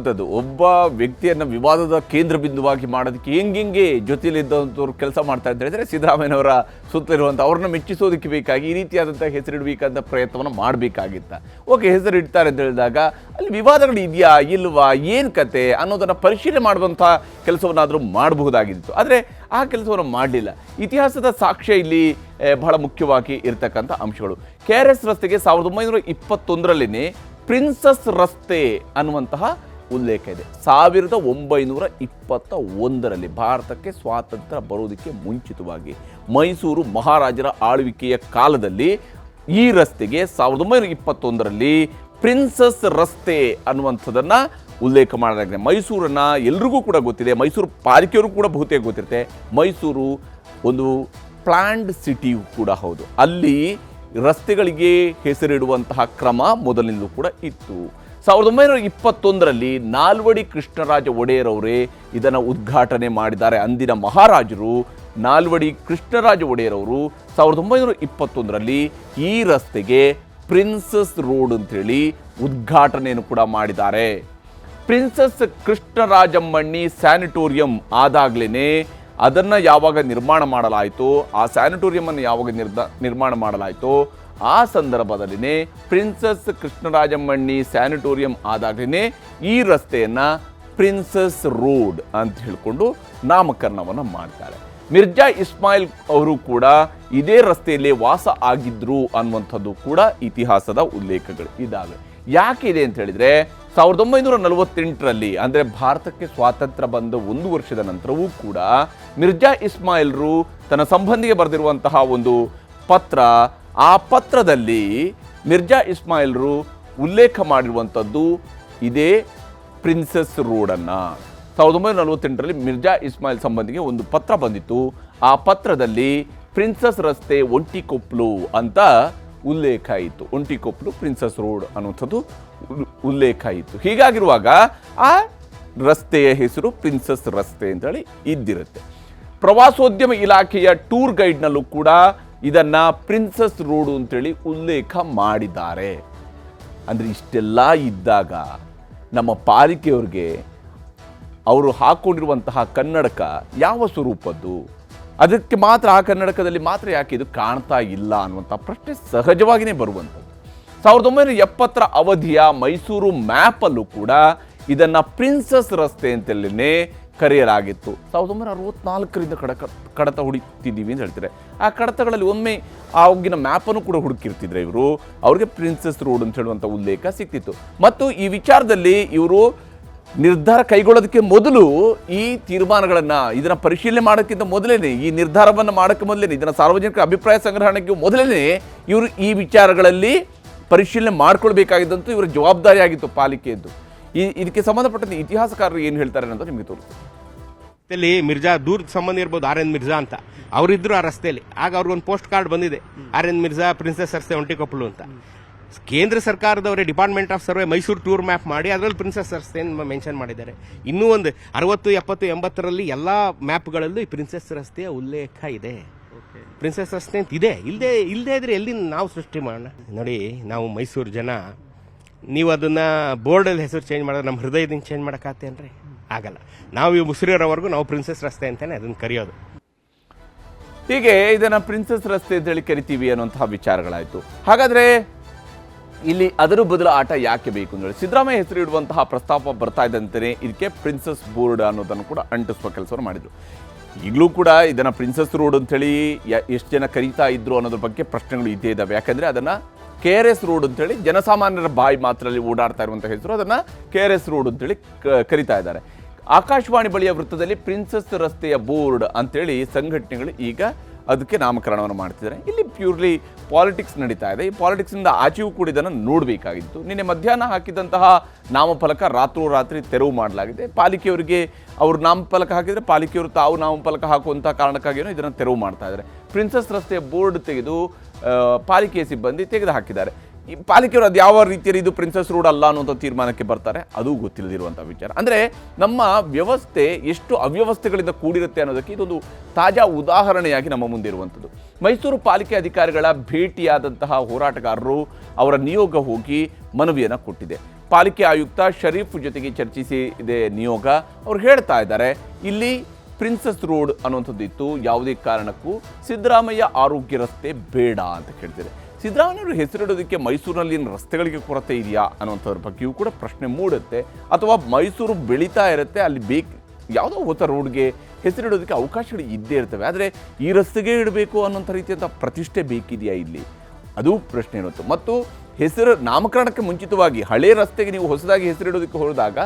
ಇದೇ ಇರುವಂಥದ್ದು. ಒಬ್ಬ ವ್ಯಕ್ತಿಯನ್ನು ವಿವಾದದ ಕೇಂದ್ರ ಬಿಂದುವಾಗಿ ಮಾಡೋದಕ್ಕೆ ಹೆಂಗೆ ಜೊತೆಯಲ್ಲಿದ್ದಂಥವ್ರು ಕೆಲಸ ಮಾಡ್ತಾ ಅಂತ ಹೇಳಿದ್ರೆ ಸಿದ್ದರಾಮಯ್ಯನವರ ಸುತ್ತಲಿರುವಂಥ ಅವ್ರನ್ನ ಮೆಚ್ಚಿಸೋದಕ್ಕೆ ಬೇಕಾಗಿ ಈ ರೀತಿಯಾದಂಥ ಹೆಸರಿಡಬೇಕಂತ ಪ್ರಯತ್ನವನ್ನು ಮಾಡಬೇಕಾಗಿತ್ತ. ಓಕೆ, ಹೆಸರಿಡ್ತಾರೆ ಅಂತ ಹೇಳಿದಾಗ ಅಲ್ಲಿ ವಿವಾದಗಳು ಇದೆಯಾ, ಇಲ್ವಾ, ಏನು ಕತೆ ಅನ್ನೋದನ್ನು ಪರಿಶೀಲನೆ ಮಾಡುವಂಥ ಕೆಲಸವನ್ನಾದರೂ ಮಾಡಬಹುದಾಗಿತ್ತು. ಆದರೆ ಆ ಕೆಲಸವನ್ನು ಮಾಡಲಿಲ್ಲ. ಇತಿಹಾಸದ ಸಾಕ್ಷ್ಯ ಇಲ್ಲಿ ಬಹಳ ಮುಖ್ಯವಾಗಿ ಇರತಕ್ಕಂಥ ಅಂಶಗಳು. ಕೆ ಆರ್ ಎಸ್ ರಸ್ತೆಗೆ ಸಾವಿರದ ಒಂಬೈನೂರ ಇಪ್ಪತ್ತೊಂದರಲ್ಲಿನೇ ಪ್ರಿನ್ಸಸ್ ರಸ್ತೆ ಅನ್ನುವಂತಹ ಉಲ್ಲೇಖ ಇದೆ ಸಾವಿರದ ಒಂಬೈನೂರ ಇಪ್ಪತ್ತ ಒಂದರಲ್ಲಿ ಭಾರತಕ್ಕೆ ಸ್ವಾತಂತ್ರ್ಯ ಬರೋದಕ್ಕೆ ಮುಂಚಿತವಾಗಿ ಮೈಸೂರು ಮಹಾರಾಜರ ಆಳ್ವಿಕೆಯ ಕಾಲದಲ್ಲಿ ಈ ರಸ್ತೆಗೆ ಸಾವಿರದ ಒಂಬೈನೂರ ಇಪ್ಪತ್ತೊಂದರಲ್ಲಿ ಪ್ರಿನ್ಸಸ್ ರಸ್ತೆ ಅನ್ನುವಂಥದ್ದನ್ನು ಉಲ್ಲೇಖ ಮಾಡಲಾಗಿದೆ. ಮೈಸೂರನ್ನು ಎಲ್ರಿಗೂ ಕೂಡ ಗೊತ್ತಿದೆ. ಮೈಸೂರು ಪಾಲಿಕೆಯವರು ಕೂಡ ಬಹುತೇಕ ಗೊತ್ತಿರುತ್ತೆ. ಮೈಸೂರು ಒಂದು ಪ್ಲ್ಯಾಂಡ್ ಸಿಟಿ ಕೂಡ ಹೌದು. ಅಲ್ಲಿ ರಸ್ತೆಗಳಿಗೆ ಹೆಸರಿಡುವಂತಹ ಕ್ರಮ ಮೊದಲಿಂದಲೂ ಕೂಡ ಇತ್ತು. ಸಾವಿರದ ಒಂಬೈನೂರ ಇಪ್ಪತ್ತೊಂದರಲ್ಲಿ ನಾಲ್ವಡಿ ಕೃಷ್ಣರಾಜ ಒಡೆಯರ್ ಅವರೇ ಇದನ್ನು ಉದ್ಘಾಟನೆ ಮಾಡಿದ್ದಾರೆ. ಅಂದಿನ ಮಹಾರಾಜರು ನಾಲ್ವಡಿ ಕೃಷ್ಣರಾಜ ಒಡೆಯರ್ ಅವರು ಸಾವಿರದ ಒಂಬೈನೂರ ಇಪ್ಪತ್ತೊಂದರಲ್ಲಿ ಈ ರಸ್ತೆಗೆ ಪ್ರಿನ್ಸಸ್ ರೋಡ್ ಅಂತೇಳಿ ಉದ್ಘಾಟನೆಯನ್ನು ಕೂಡ ಮಾಡಿದ್ದಾರೆ. ಪ್ರಿನ್ಸಸ್ ಕೃಷ್ಣರಾಜಮ್ಮಣ್ಣಿ ಸ್ಯಾನಿಟೋರಿಯಂ ಆದಾಗಲೇ ಅದನ್ನು ಯಾವಾಗ ನಿರ್ಮಾಣ ಮಾಡಲಾಯಿತು, ಆ ಸ್ಯಾನಿಟೋರಿಯಮನ್ನು ಯಾವಾಗ ನಿರ್ದ ನಿರ್ಮಾಣ ಮಾಡಲಾಯಿತು ಆ ಸಂದರ್ಭದಲ್ಲಿನೇ ಪ್ರಿನ್ಸಸ್ ಕೃಷ್ಣರಾಜಮ್ಮಣ್ಣಿ ಸ್ಯಾನಿಟೋರಿಯಂ ಆದಾಗಲೇ ಈ ರಸ್ತೆಯನ್ನು ಪ್ರಿನ್ಸಸ್ ರೋಡ್ ಅಂತ ಹೇಳಿಕೊಂಡು ನಾಮಕರಣವನ್ನು ಮಾಡ್ತಾರೆ. ಮಿರ್ಜಾ ಇಸ್ಮಾಯಿಲ್ ಅವರು ಕೂಡ ಇದೇ ರಸ್ತೆಯಲ್ಲಿ ವಾಸ ಆಗಿದ್ರು ಅನ್ನುವಂಥದ್ದು ಕೂಡ ಇತಿಹಾಸದ ಉಲ್ಲೇಖಗಳು ಇದ್ದಾವೆ. ಯಾಕಿದೆ ಅಂತ ಹೇಳಿದ್ರೆ ಸಾವಿರದ ಒಂಬೈನೂರ ನಲವತ್ತೆಂಟರಲ್ಲಿ ಅಂದರೆ ಭಾರತಕ್ಕೆ ಸ್ವಾತಂತ್ರ್ಯ ಬಂದ ಒಂದು ವರ್ಷದ ನಂತರವೂ ಕೂಡ ಮಿರ್ಜಾ ಇಸ್ಮಾಯಿಲ್ರು ತನ್ನ ಸಂಬಂಧಿಗೆ ಬರೆದಿರುವಂತಹ ಒಂದು ಪತ್ರ ಆ ಪತ್ರದಲ್ಲಿ ಮಿರ್ಜಾ ಇಸ್ಮಾಯಿಲ್ರು ಉಲ್ಲೇಖ ಮಾಡಿರುವಂಥದ್ದು ಇದೇ ಪ್ರಿನ್ಸೆಸ್ ರೋಡನ್ನು. ಸಾವಿರದ ಒಂಬೈನೂರ ನಲವತ್ತೆಂಟರಲ್ಲಿ ಮಿರ್ಜಾ ಇಸ್ಮಾಯಿಲ್ ಸಂಬಂಧಿಗೆ ಒಂದು ಪತ್ರ ಬಂದಿತ್ತು. ಆ ಪತ್ರದಲ್ಲಿ ಪ್ರಿನ್ಸಸ್ ರಸ್ತೆ ಒಂಟಿಕೊಪ್ಲು ಅಂತ ಉಲ್ಲೇಖ ಇತ್ತು. ಒಂಟಿಕೊಪ್ಲು ಪ್ರಿನ್ಸಸ್ ರೋಡ್ ಅನ್ನುವಂಥದ್ದು ಉಲ್ಲೇಖ ಆಯಿತು ಹೀಗಾಗಿರುವಾಗ ಆ ರಸ್ತೆಯ ಹೆಸರು ಪ್ರಿನ್ಸಸ್ ರಸ್ತೆ ಅಂತೇಳಿ ಇದ್ದಿರುತ್ತೆ. ಪ್ರವಾಸೋದ್ಯಮ ಇಲಾಖೆಯ ಟೂರ್ ಗೈಡ್ನಲ್ಲೂ ಕೂಡ ಇದನ್ನ ಪ್ರಿನ್ಸಸ್ ರೋಡು ಅಂತೇಳಿ ಉಲ್ಲೇಖ ಮಾಡಿದ್ದಾರೆ. ಅಂದರೆ ಇಷ್ಟೆಲ್ಲ ಇದ್ದಾಗ ನಮ್ಮ ಪಾಲಿಕೆಯವ್ರಿಗೆ ಅವರು ಹಾಕ್ಕೊಂಡಿರುವಂತಹ ಕನ್ನಡಕ ಯಾವ ಸ್ವರೂಪದ್ದು? ಅದಕ್ಕೆ ಮಾತ್ರ ಆ ಕನ್ನಡಕದಲ್ಲಿ ಮಾತ್ರ ಯಾಕೆ ಇದು ಕಾಣ್ತಾ ಇಲ್ಲ ಅನ್ನುವಂಥ ಪ್ರಶ್ನೆ ಸಹಜವಾಗಿಯೇ ಬರುವಂಥದ್ದು. ಸಾವಿರದ ಒಂಬೈನೂರ ಎಪ್ಪತ್ತರ ಅವಧಿಯ ಮೈಸೂರು ಮ್ಯಾಪಲ್ಲೂ ಕೂಡ ಇದನ್ನು ಪ್ರಿನ್ಸಸ್ ರಸ್ತೆ ಅಂತಲೇ ಕರೆಯಲಾಗಿತ್ತು ಸಾವಿರದ ಒಂಬೈನೂರ ಅರವತ್ನಾಲ್ಕರಿಂದ ಕಡಕ, ಕಡತ ಹುಡುಕ್ತಿದ್ದೀವಿ ಅಂತ ಹೇಳ್ತಾರೆ. ಆ ಕಡತಗಳಲ್ಲಿ ಒಮ್ಮೆ ಆ ಆಗಿನ ಮ್ಯಾಪನ್ನು ಕೂಡ ಹುಡುಕಿರ್ತಿದ್ರೆ ಇವರು. ಅವ್ರಿಗೆ ಪ್ರಿನ್ಸಸ್ ರೋಡ್ ಅಂತ ಹೇಳುವಂಥ ಉಲ್ಲೇಖ ಸಿಕ್ತಿತ್ತು. ಮತ್ತು ಈ ವಿಚಾರದಲ್ಲಿ ಇವರು ನಿರ್ಧಾರ ಕೈಗೊಳ್ಳೋದಕ್ಕೆ ಮೊದಲು ಈ ತೀರ್ಮಾನಗಳನ್ನು ಇದನ್ನು ಪರಿಶೀಲನೆ ಮಾಡೋಕ್ಕಿಂತ ಮೊದಲೇ ಈ ನಿರ್ಧಾರವನ್ನು ಮಾಡೋಕ್ಕೆ ಮೊದಲೇ ಇದನ್ನು ಸಾರ್ವಜನಿಕ ಅಭಿಪ್ರಾಯ ಸಂಗ್ರಹಣೆಗೆ ಮೊದಲೇ ಇವರು ಈ ವಿಚಾರಗಳಲ್ಲಿ ಪರಿಶೀಲನೆ ಮಾಡ್ಕೊಳ್ಬೇಕಾಗಿದ್ದಂತೂ ಇವರ ಜವಾಬ್ದಾರಿಯಾಗಿತ್ತು ಪಾಲಿಕೆಯದ್ದು. ಈ ಇದಕ್ಕೆ ಸಂಬಂಧಪಟ್ಟಂತೆ ಇತಿಹಾಸಕಾರರು ಏನು ಹೇಳ್ತಾರೆ ಅನ್ನೋದು ನಿಮಗೆ ತೋರಿಸ್ತಾರೆ ರಸ್ತೆಯಲ್ಲಿ ಮಿರ್ಜಾ ದೂರದ ಸಂಬಂಧ ಇರ್ಬೋದು ಆರ್ ಎನ್ ಮಿರ್ಜಾ ಅಂತ. ಅವರಿದ್ರು ಆ ರಸ್ತೆಯಲ್ಲಿ. ಆಗ ಅವ್ರಿಗೊಂದು ಪೋಸ್ಟ್ ಕಾರ್ಡ್ ಬಂದಿದೆ. ಆರ್ ಎನ್ ಮಿರ್ಜಾ ಪ್ರಿನ್ಸೆಸ್ ರಸ್ತೆ ಒಂಟಿಕೊಪ್ಪಲು ಅಂತ. ಕೇಂದ್ರ ಸರ್ಕಾರದವರೇ department of survey Mysuru tour map ಮಾಡಿ ಅದರಲ್ಲಿ ಪ್ರಿನ್ಸೆಸ್ ರಸ್ತೆಯನ್ನು ಮೆನ್ಷನ್ ಮಾಡಿದ್ದಾರೆ. ಇನ್ನೂ ಒಂದು ಅರವತ್ತು ಎಪ್ಪತ್ತು ಎಂಬತ್ತರಲ್ಲಿ ಎಲ್ಲ ಮ್ಯಾಪ್ಗಳಲ್ಲೂ ಈ ಪ್ರಿನ್ಸೆಸ್ ರಸ್ತೆಯ ಉಲ್ಲೇಖ ಇದೆ. ಪ್ರಿನ್ಸೆಸ್ ರಸ್ತೆ ಅಂತ ಇದೆ. ಇಲ್ಲದೆ ಇಲ್ಲದೆ ಇದ್ರೆ ಎಲ್ಲಿ ನಾವು ಸೃಷ್ಟಿ ಮಾಡೋಣ? ನೋಡಿ ನಾವು ಮೈಸೂರು ಜನ ನೀವು ಅದನ್ನು ಬೋರ್ಡಲ್ಲಿ ಹೆಸರು ಚೇಂಜ್ ಮಾಡಿದ್ರೆ ನಮ್ಮ ಹೃದಯದಿಂದ ಚೇಂಜ್ ಮಾಡೋಕ್ಕಾಗ್ತೇನ್ರಿ? ಆಗಲ್ಲ. ನಾವು ಈ ಮುಸ್ರಿಯರವರೆಗೂ ನಾವು ಪ್ರಿನ್ಸೆಸ್ ರಸ್ತೆ ಅಂತಲೇ ಅದನ್ನು ಕರೆಯೋದು. ಹೀಗೆ ಇದನ್ನು ಪ್ರಿನ್ಸೆಸ್ ರಸ್ತೆ ಅಂತ ಹೇಳಿ ಕರಿತೀವಿ ಅನ್ನುವಂತಹ ವಿಚಾರಗಳಾಯಿತು. ಹಾಗಾದ್ರೆ ಇಲ್ಲಿ ಅದರ ಬದಲು ಆಟ ಯಾಕೆ ಬೇಕು ಅಂದರೆ ಸಿದ್ದರಾಮಯ್ಯ ಹೆಸರು ಇಡುವಂತಹ ಪ್ರಸ್ತಾಪ ಬರ್ತಾ ಇದ್ದಂತೆಯೇ ಇದಕ್ಕೆ ಪ್ರಿನ್ಸಸ್ ಬೋರ್ಡ್ ಅನ್ನೋದನ್ನು ಕೂಡ ಅಂಟಿಸುವ ಕೆಲಸವನ್ನು ಮಾಡಿದರು. ಈಗಲೂ ಕೂಡ ಇದನ್ನು ಪ್ರಿನ್ಸಸ್ ರೋಡ್ ಅಂತೇಳಿ ಎಷ್ಟು ಜನ ಕರೀತಾ ಇದ್ರು ಅನ್ನೋದ್ರ ಬಗ್ಗೆ ಪ್ರಶ್ನೆಗಳು ಇದ್ದೇ ಇದ್ದಾವೆ ಯಾಕಂದರೆ ಅದನ್ನ ಕೆ ಆರ್ ಎಸ್ ರೋಡ್ ಅಂತೇಳಿ ಜನಸಾಮಾನ್ಯರ ಬಾಯಿ ಮಾತ್ರದಲ್ಲಿ ಓಡಾಡ್ತಾ ಇರುವಂಥ ಹೆಸರು. ಅದನ್ನ ಕೆ ಆರ್ ಎಸ್ ರೋಡ್ ಅಂತೇಳಿ ಕರೀತಾ ಇದ್ದಾರೆ. ಆಕಾಶವಾಣಿ ಬಳಿಯ ವೃತ್ತದಲ್ಲಿ ಪ್ರಿನ್ಸಸ್ ರಸ್ತೆಯ ಬೋರ್ಡ್ ಅಂತೇಳಿ ಸಂಘಟನೆಗಳು ಈಗ ಅದಕ್ಕೆ ನಾಮಕರಣವನ್ನು ಮಾಡ್ತಿದ್ದಾರೆ. ಇಲ್ಲಿ ಪ್ಯೂರ್ಲಿ ಪಾಲಿಟಿಕ್ಸ್ ನಡೀತಾ ಇದೆ. ಈ ಪಾಲಿಟಿಕ್ಸ್ನಿಂದ ಆಚೆಯೂ ಕೂಡ ಇದನ್ನು ನೋಡಬೇಕಾಗಿತ್ತು. ನಿನ್ನೆ ಮಧ್ಯಾಹ್ನ ಹಾಕಿದಂತಹ ನಾಮಫಲಕ ರಾತ್ರೋರಾತ್ರಿ ತೆರವು ಮಾಡಲಾಗಿದೆ. ಪಾಲಿಕೆಯವರಿಗೆ ಅವರು ನಾಮಫಲಕ ಹಾಕಿದರೆ ಪಾಲಿಕೆಯವರು ತಾವು ನಾಮಫಲಕ ಹಾಕುವಂಥ ಕಾರಣಕ್ಕಾಗಿಯೂ ಇದನ್ನು ತೆರವು ಮಾಡ್ತಾ ಇದ್ದಾರೆ. ಪ್ರಿನ್ಸಸ್ ರಸ್ತೆಯ ಬೋರ್ಡ್ ತೆಗೆದು ಪಾಲಿಕೆಯ ಸಿಬ್ಬಂದಿ ತೆಗೆದು ಹಾಕಿದ್ದಾರೆ. ಈ ಪಾಲಿಕೆಯವರು ಅದು ಯಾವ ರೀತಿಯಲ್ಲಿ ಇದು ಪ್ರಿನ್ಸಸ್ ರೋಡ್ ಅಲ್ಲ ಅನ್ನೋಂಥ ತೀರ್ಮಾನಕ್ಕೆ ಬರ್ತಾರೆ? ಅದು ಗೊತ್ತಿಲ್ಲದಿರುವಂಥ ವಿಚಾರ. ಅಂದರೆ ನಮ್ಮ ವ್ಯವಸ್ಥೆ ಎಷ್ಟು ಅವ್ಯವಸ್ಥೆಗಳಿಂದ ಕೂಡಿರುತ್ತೆ ಅನ್ನೋದಕ್ಕೆ ಇದೊಂದು ತಾಜಾ ಉದಾಹರಣೆಯಾಗಿ ನಮ್ಮ ಮುಂದೆ ಇರುವಂಥದ್ದು. ಮೈಸೂರು ಪಾಲಿಕೆ ಅಧಿಕಾರಿಗಳ ಭೇಟಿಯಾದಂತಹ ಹೋರಾಟಗಾರರು ಅವರ ನಿಯೋಗ ಹೋಗಿ ಮನವಿಯನ್ನು ಕೊಟ್ಟಿದೆ. ಪಾಲಿಕೆ ಆಯುಕ್ತ ಶರೀಫ್ ಜೊತೆಗೆ ಚರ್ಚಿಸಿದೆ ನಿಯೋಗ. ಅವ್ರು ಹೇಳ್ತಾ ಇದ್ದಾರೆ, ಇಲ್ಲಿ ಪ್ರಿನ್ಸಸ್ ರೋಡ್ ಅನ್ನುವಂಥದ್ದು ಇತ್ತು ಯಾವುದೇ ಕಾರಣಕ್ಕೂ ಸಿದ್ದರಾಮಯ್ಯ ಆರೋಗ್ಯ ರಸ್ತೆ ಬೇಡ ಅಂತ ಕೇಳ್ತಾರೆ ಸಿದ್ದರಾಮಯ್ಯವರು ಹೆಸರಿಡೋದಕ್ಕೆ ಮೈಸೂರಿನಲ್ಲಿ ರಸ್ತೆಗಳಿಗೆ ಕೊರತೆ ಇದೆಯಾ ಅನ್ನುವಂಥದ್ರ ಬಗ್ಗೆಯೂ ಕೂಡ ಪ್ರಶ್ನೆ ಮೂಡುತ್ತೆ. ಅಥವಾ ಮೈಸೂರು ಬೆಳೀತಾ ಇರುತ್ತೆ, ಅಲ್ಲಿ ಬೇಕು ಯಾವುದೋ ಹೊಸ ರೋಡ್ಗೆ ಹೆಸರಿಡೋದಕ್ಕೆ ಅವಕಾಶಗಳು ಇದ್ದೇ ಇರ್ತವೆ. ಆದರೆ ಈ ರಸ್ತೆಗೆ ಇಡಬೇಕು ಅನ್ನೋಂಥ ರೀತಿಯಂಥ ಪ್ರತಿಷ್ಠೆ ಬೇಕಿದೆಯಾ ಇಲ್ಲಿ? ಅದು ಪ್ರಶ್ನೆ ಇರುತ್ತೆ. ಮತ್ತು ಹೆಸರು ನಾಮಕರಣಕ್ಕೆ ಮುಂಚಿತವಾಗಿ ಹಳೆ ರಸ್ತೆಗೆ ನೀವು ಹೊಸದಾಗಿ ಹೆಸರಿಡೋದಕ್ಕೆ ಹೋದಾಗ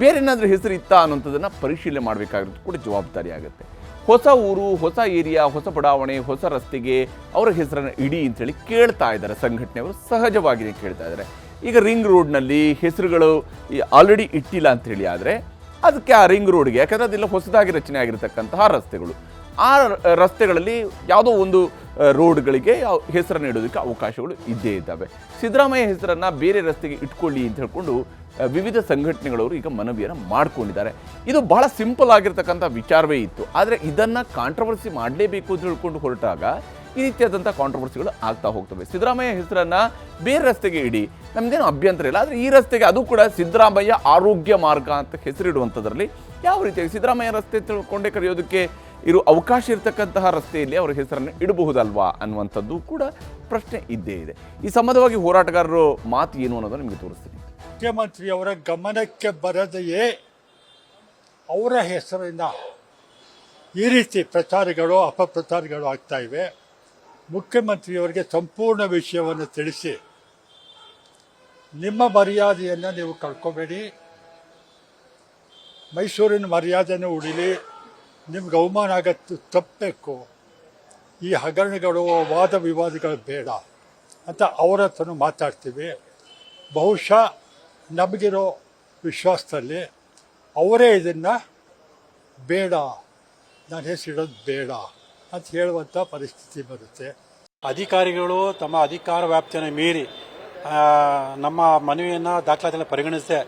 ಬೇರೆ ಏನಾದರೂ ಹೆಸರು ಇತ್ತಾ ಅನ್ನೋಂಥದ್ದನ್ನು ಪರಿಶೀಲನೆ ಮಾಡಬೇಕಾಗಿರೋದು ಕೂಡ ಜವಾಬ್ದಾರಿ ಆಗುತ್ತೆ. ಹೊಸ ಊರು, ಹೊಸ ಏರಿಯಾ, ಹೊಸ ಬಡಾವಣೆ, ಹೊಸ ರಸ್ತೆಗೆ ಅವರ ಹೆಸರನ್ನು ಇಡಿ ಅಂತೇಳಿ ಕೇಳ್ತಾ ಇದ್ದಾರೆ. ಸಂಘಟನೆಯವರು ಸಹಜವಾಗಿಯೇ ಕೇಳ್ತಾ ಇದ್ದಾರೆ. ಈಗ ರಿಂಗ್ ರೋಡ್ನಲ್ಲಿ ಹೆಸರುಗಳು ಆಲ್ರೆಡಿ ಇಟ್ಟಿಲ್ಲ ಅಂಥೇಳಿ ಆದರೆ ಅದಕ್ಕೆ ಆ ರಿಂಗ್ ರೋಡ್ಗೆ, ಯಾಕಂದರೆ ಅದೆಲ್ಲ ಹೊಸದಾಗಿ ರಚನೆ ಆಗಿರತಕ್ಕಂತಹ ರಸ್ತೆಗಳು. ಆ ರಸ್ತೆಗಳಲ್ಲಿ ಯಾವುದೋ ಒಂದು ರೋಡ್ಗಳಿಗೆ ಹೆಸರನ್ನು ಇಡೋದಕ್ಕೆ ಅವಕಾಶಗಳು ಇದ್ದೇ ಇದ್ದಾವೆ. ಸಿದ್ದರಾಮಯ್ಯ ಹೆಸರನ್ನು ಬೇರೆ ರಸ್ತೆಗೆ ಇಟ್ಕೊಳ್ಳಿ ಅಂತ ಹೇಳ್ಕೊಂಡು ವಿವಿಧ ಸಂಘಟನೆಗಳವರು ಈಗ ಮನವಿಯನ್ನು ಮಾಡ್ಕೊಂಡಿದ್ದಾರೆ. ಇದು ಬಹಳ ಸಿಂಪಲ್ ಆಗಿರ್ತಕ್ಕಂಥ ವಿಚಾರವೇ ಇತ್ತು. ಆದರೆ ಇದನ್ನು ಕಾಂಟ್ರವರ್ಸಿ ಮಾಡಲೇಬೇಕು ಅಂತ ಹೇಳ್ಕೊಂಡು ಹೊರಟಾಗ ಈ ರೀತಿಯಾದಂಥ ಕಾಂಟ್ರವರ್ಸಿಗಳು ಆಗ್ತಾ ಹೋಗ್ತವೆ. ಸಿದ್ದರಾಮಯ್ಯ ಹೆಸರನ್ನು ಬೇರೆ ರಸ್ತೆಗೆ ಇಡಿ. ನಮ್ದೇನು ಅಭ್ಯಂತರ ಇಲ್ಲ. ಆದರೆ ಈ ರಸ್ತೆಗೆ ಅದು ಕೂಡ ಸಿದ್ದರಾಮಯ್ಯ ಆರೋಗ್ಯ ಮಾರ್ಗ ಅಂತ ಹೆಸರಿಡುವಂಥದ್ರಲ್ಲಿ ಯಾವ ರೀತಿಯಾಗಿ ಸಿದ್ದರಾಮಯ್ಯ ರಸ್ತೆ ತಿಳ್ಕೊಂಡೇ ಕರೆಯೋದಕ್ಕೆ ಇರೋ ಅವಕಾಶ ಇರತಕ್ಕಂತಹ ರಸ್ತೆಯಲ್ಲಿ ಅವರ ಹೆಸರನ್ನು ಇಡಬಹುದಲ್ವಾ ಅನ್ನುವಂಥದ್ದು ಕೂಡ ಪ್ರಶ್ನೆ ಇದ್ದೇ ಇದೆ. ಈ ಸಂಬಂಧವಾಗಿ ಹೋರಾಟಗಾರರು ಮಾತು ಏನು ಅನ್ನೋದನ್ನು ನಿಮಗೆ ತೋರಿಸ್ತೀನಿ. ಮುಖ್ಯಮಂತ್ರಿಯವರ ಗಮನಕ್ಕೆ ಬರದೆಯೇ ಅವರ ಹೆಸರಿನ ಈ ರೀತಿ ಪ್ರಚಾರಗಳು, ಅಪಪ್ರಚಾರಗಳು ಆಗ್ತಾ ಇವೆ. ಮುಖ್ಯಮಂತ್ರಿಯವರಿಗೆ ಸಂಪೂರ್ಣ ವಿಷಯವನ್ನು ತಿಳಿಸಿ. ನಿಮ್ಮ ಮರ್ಯಾದೆಯನ್ನು ನೀವು ಕಳ್ಕೊಬೇಡಿ. ಮೈಸೂರಿನ ಮರ್ಯಾದೆನೂ ಉಳಿಲಿ. ನಿಮ್ಗೆ ಅವಮಾನ ಆಗತ್ತು ತಪ್ಪಬೇಕು ಈ ಹಗರಣಗಳು, ವಾದ ವಿವಾದಗಳು ಬೇಡ ಅಂತ ಅವರ ಹತ್ರನೂ ಮಾತಾಡ್ತೀವಿ. ಬಹುಶಃ ನಮಗಿರೋ ವಿಶ್ವಾಸದಲ್ಲಿ ಅವರೇ ಇದನ್ನು ಬೇಡ. ನಾನು ಹೆಸರಿಡೋದು ಬೇಡ ಅಂತ ಹೇಳುವಂಥ ಪರಿಸ್ಥಿತಿ ಬರುತ್ತೆ. ಅಧಿಕಾರಿಗಳು ತಮ್ಮ ಅಧಿಕಾರ ವ್ಯಾಪ್ತಿಯನ್ನು ಮೀರಿ ನಮ್ಮ ಮನವಿಯನ್ನು ದಾಖಲಾತಿಯನ್ನು ಪರಿಗಣಿಸದೆ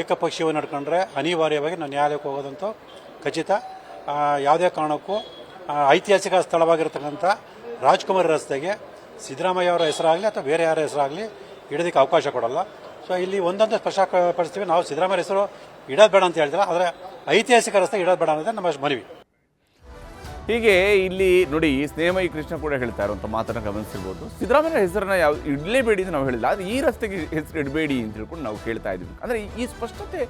ಏಕಪಕ್ಷೀಯವಾಗಿ ನಡ್ಕೊಂಡ್ರೆ ಅನಿವಾರ್ಯವಾಗಿ ನಾವು ನ್ಯಾಯಾಲಯಕ್ಕೆ ಹೋಗೋದಂತೂ ಖಚಿತ. ಯಾವುದೇ ಕಾರಣಕ್ಕೂ ಐತಿಹಾಸಿಕ ಸ್ಥಳವಾಗಿರ್ತಕ್ಕಂಥ ರಾಜ್ಕುಮಾರ್ ರಸ್ತೆಗೆ ಸಿದ್ದರಾಮಯ್ಯ ಅವರ ಹೆಸರಾಗಲಿ ಅಥವಾ ಬೇರೆ ಯಾರ ಹೆಸರಾಗಲಿ ಇಡೋದಕ್ಕೆ ಅವಕಾಶ ಕೊಡಲ್ಲ. ಸೊ ಇಲ್ಲಿ ಒಂದೊಂದು ಸ್ಪಷ್ಟಪಡಿಸ್ತೀವಿ ನಾವು ಸಿದ್ದರಾಮಯ್ಯ ಹೆಸರು ಇಡೋದು ಬೇಡ ಅಂತ ಹೇಳ್ತಿಲ್ಲ ಆದರೆ ಐತಿಹಾಸಿಕ ರಸ್ತೆ ಇಡೋದು ಬೇಡ ಅನ್ನೋದೇ ನಮ್ಮ ಮನವಿ. ಹೀಗೆ ಇಲ್ಲಿ ನೋಡಿ ಸ್ನೇಹಮಯಿ ಕೃಷ್ಣ ಕೂಡ ಹೇಳ್ತಾ ಇರುವಂಥ ಮಾತನ್ನು ಗಮನಿಸಿರ್ಬೋದು. ಸಿದ್ದರಾಮಯ್ಯ ಹೆಸರನ್ನ ಯಾವ ಇಡಲೇಬೇಡಿ ಅಂತ ನಾವು ಹೇಳಿಲ್ಲ, ಆದರೆ ಈ ರಸ್ತೆಗೆ ಹೆಸರು ಇಡಬೇಡಿ ಅಂತ ಹೇಳ್ಕೊಂಡು ನಾವು ಕೇಳ್ತಾ ಇದ್ವಿ ಅಂದರೆ ಈ ಸ್ಪಷ್ಟತೆ,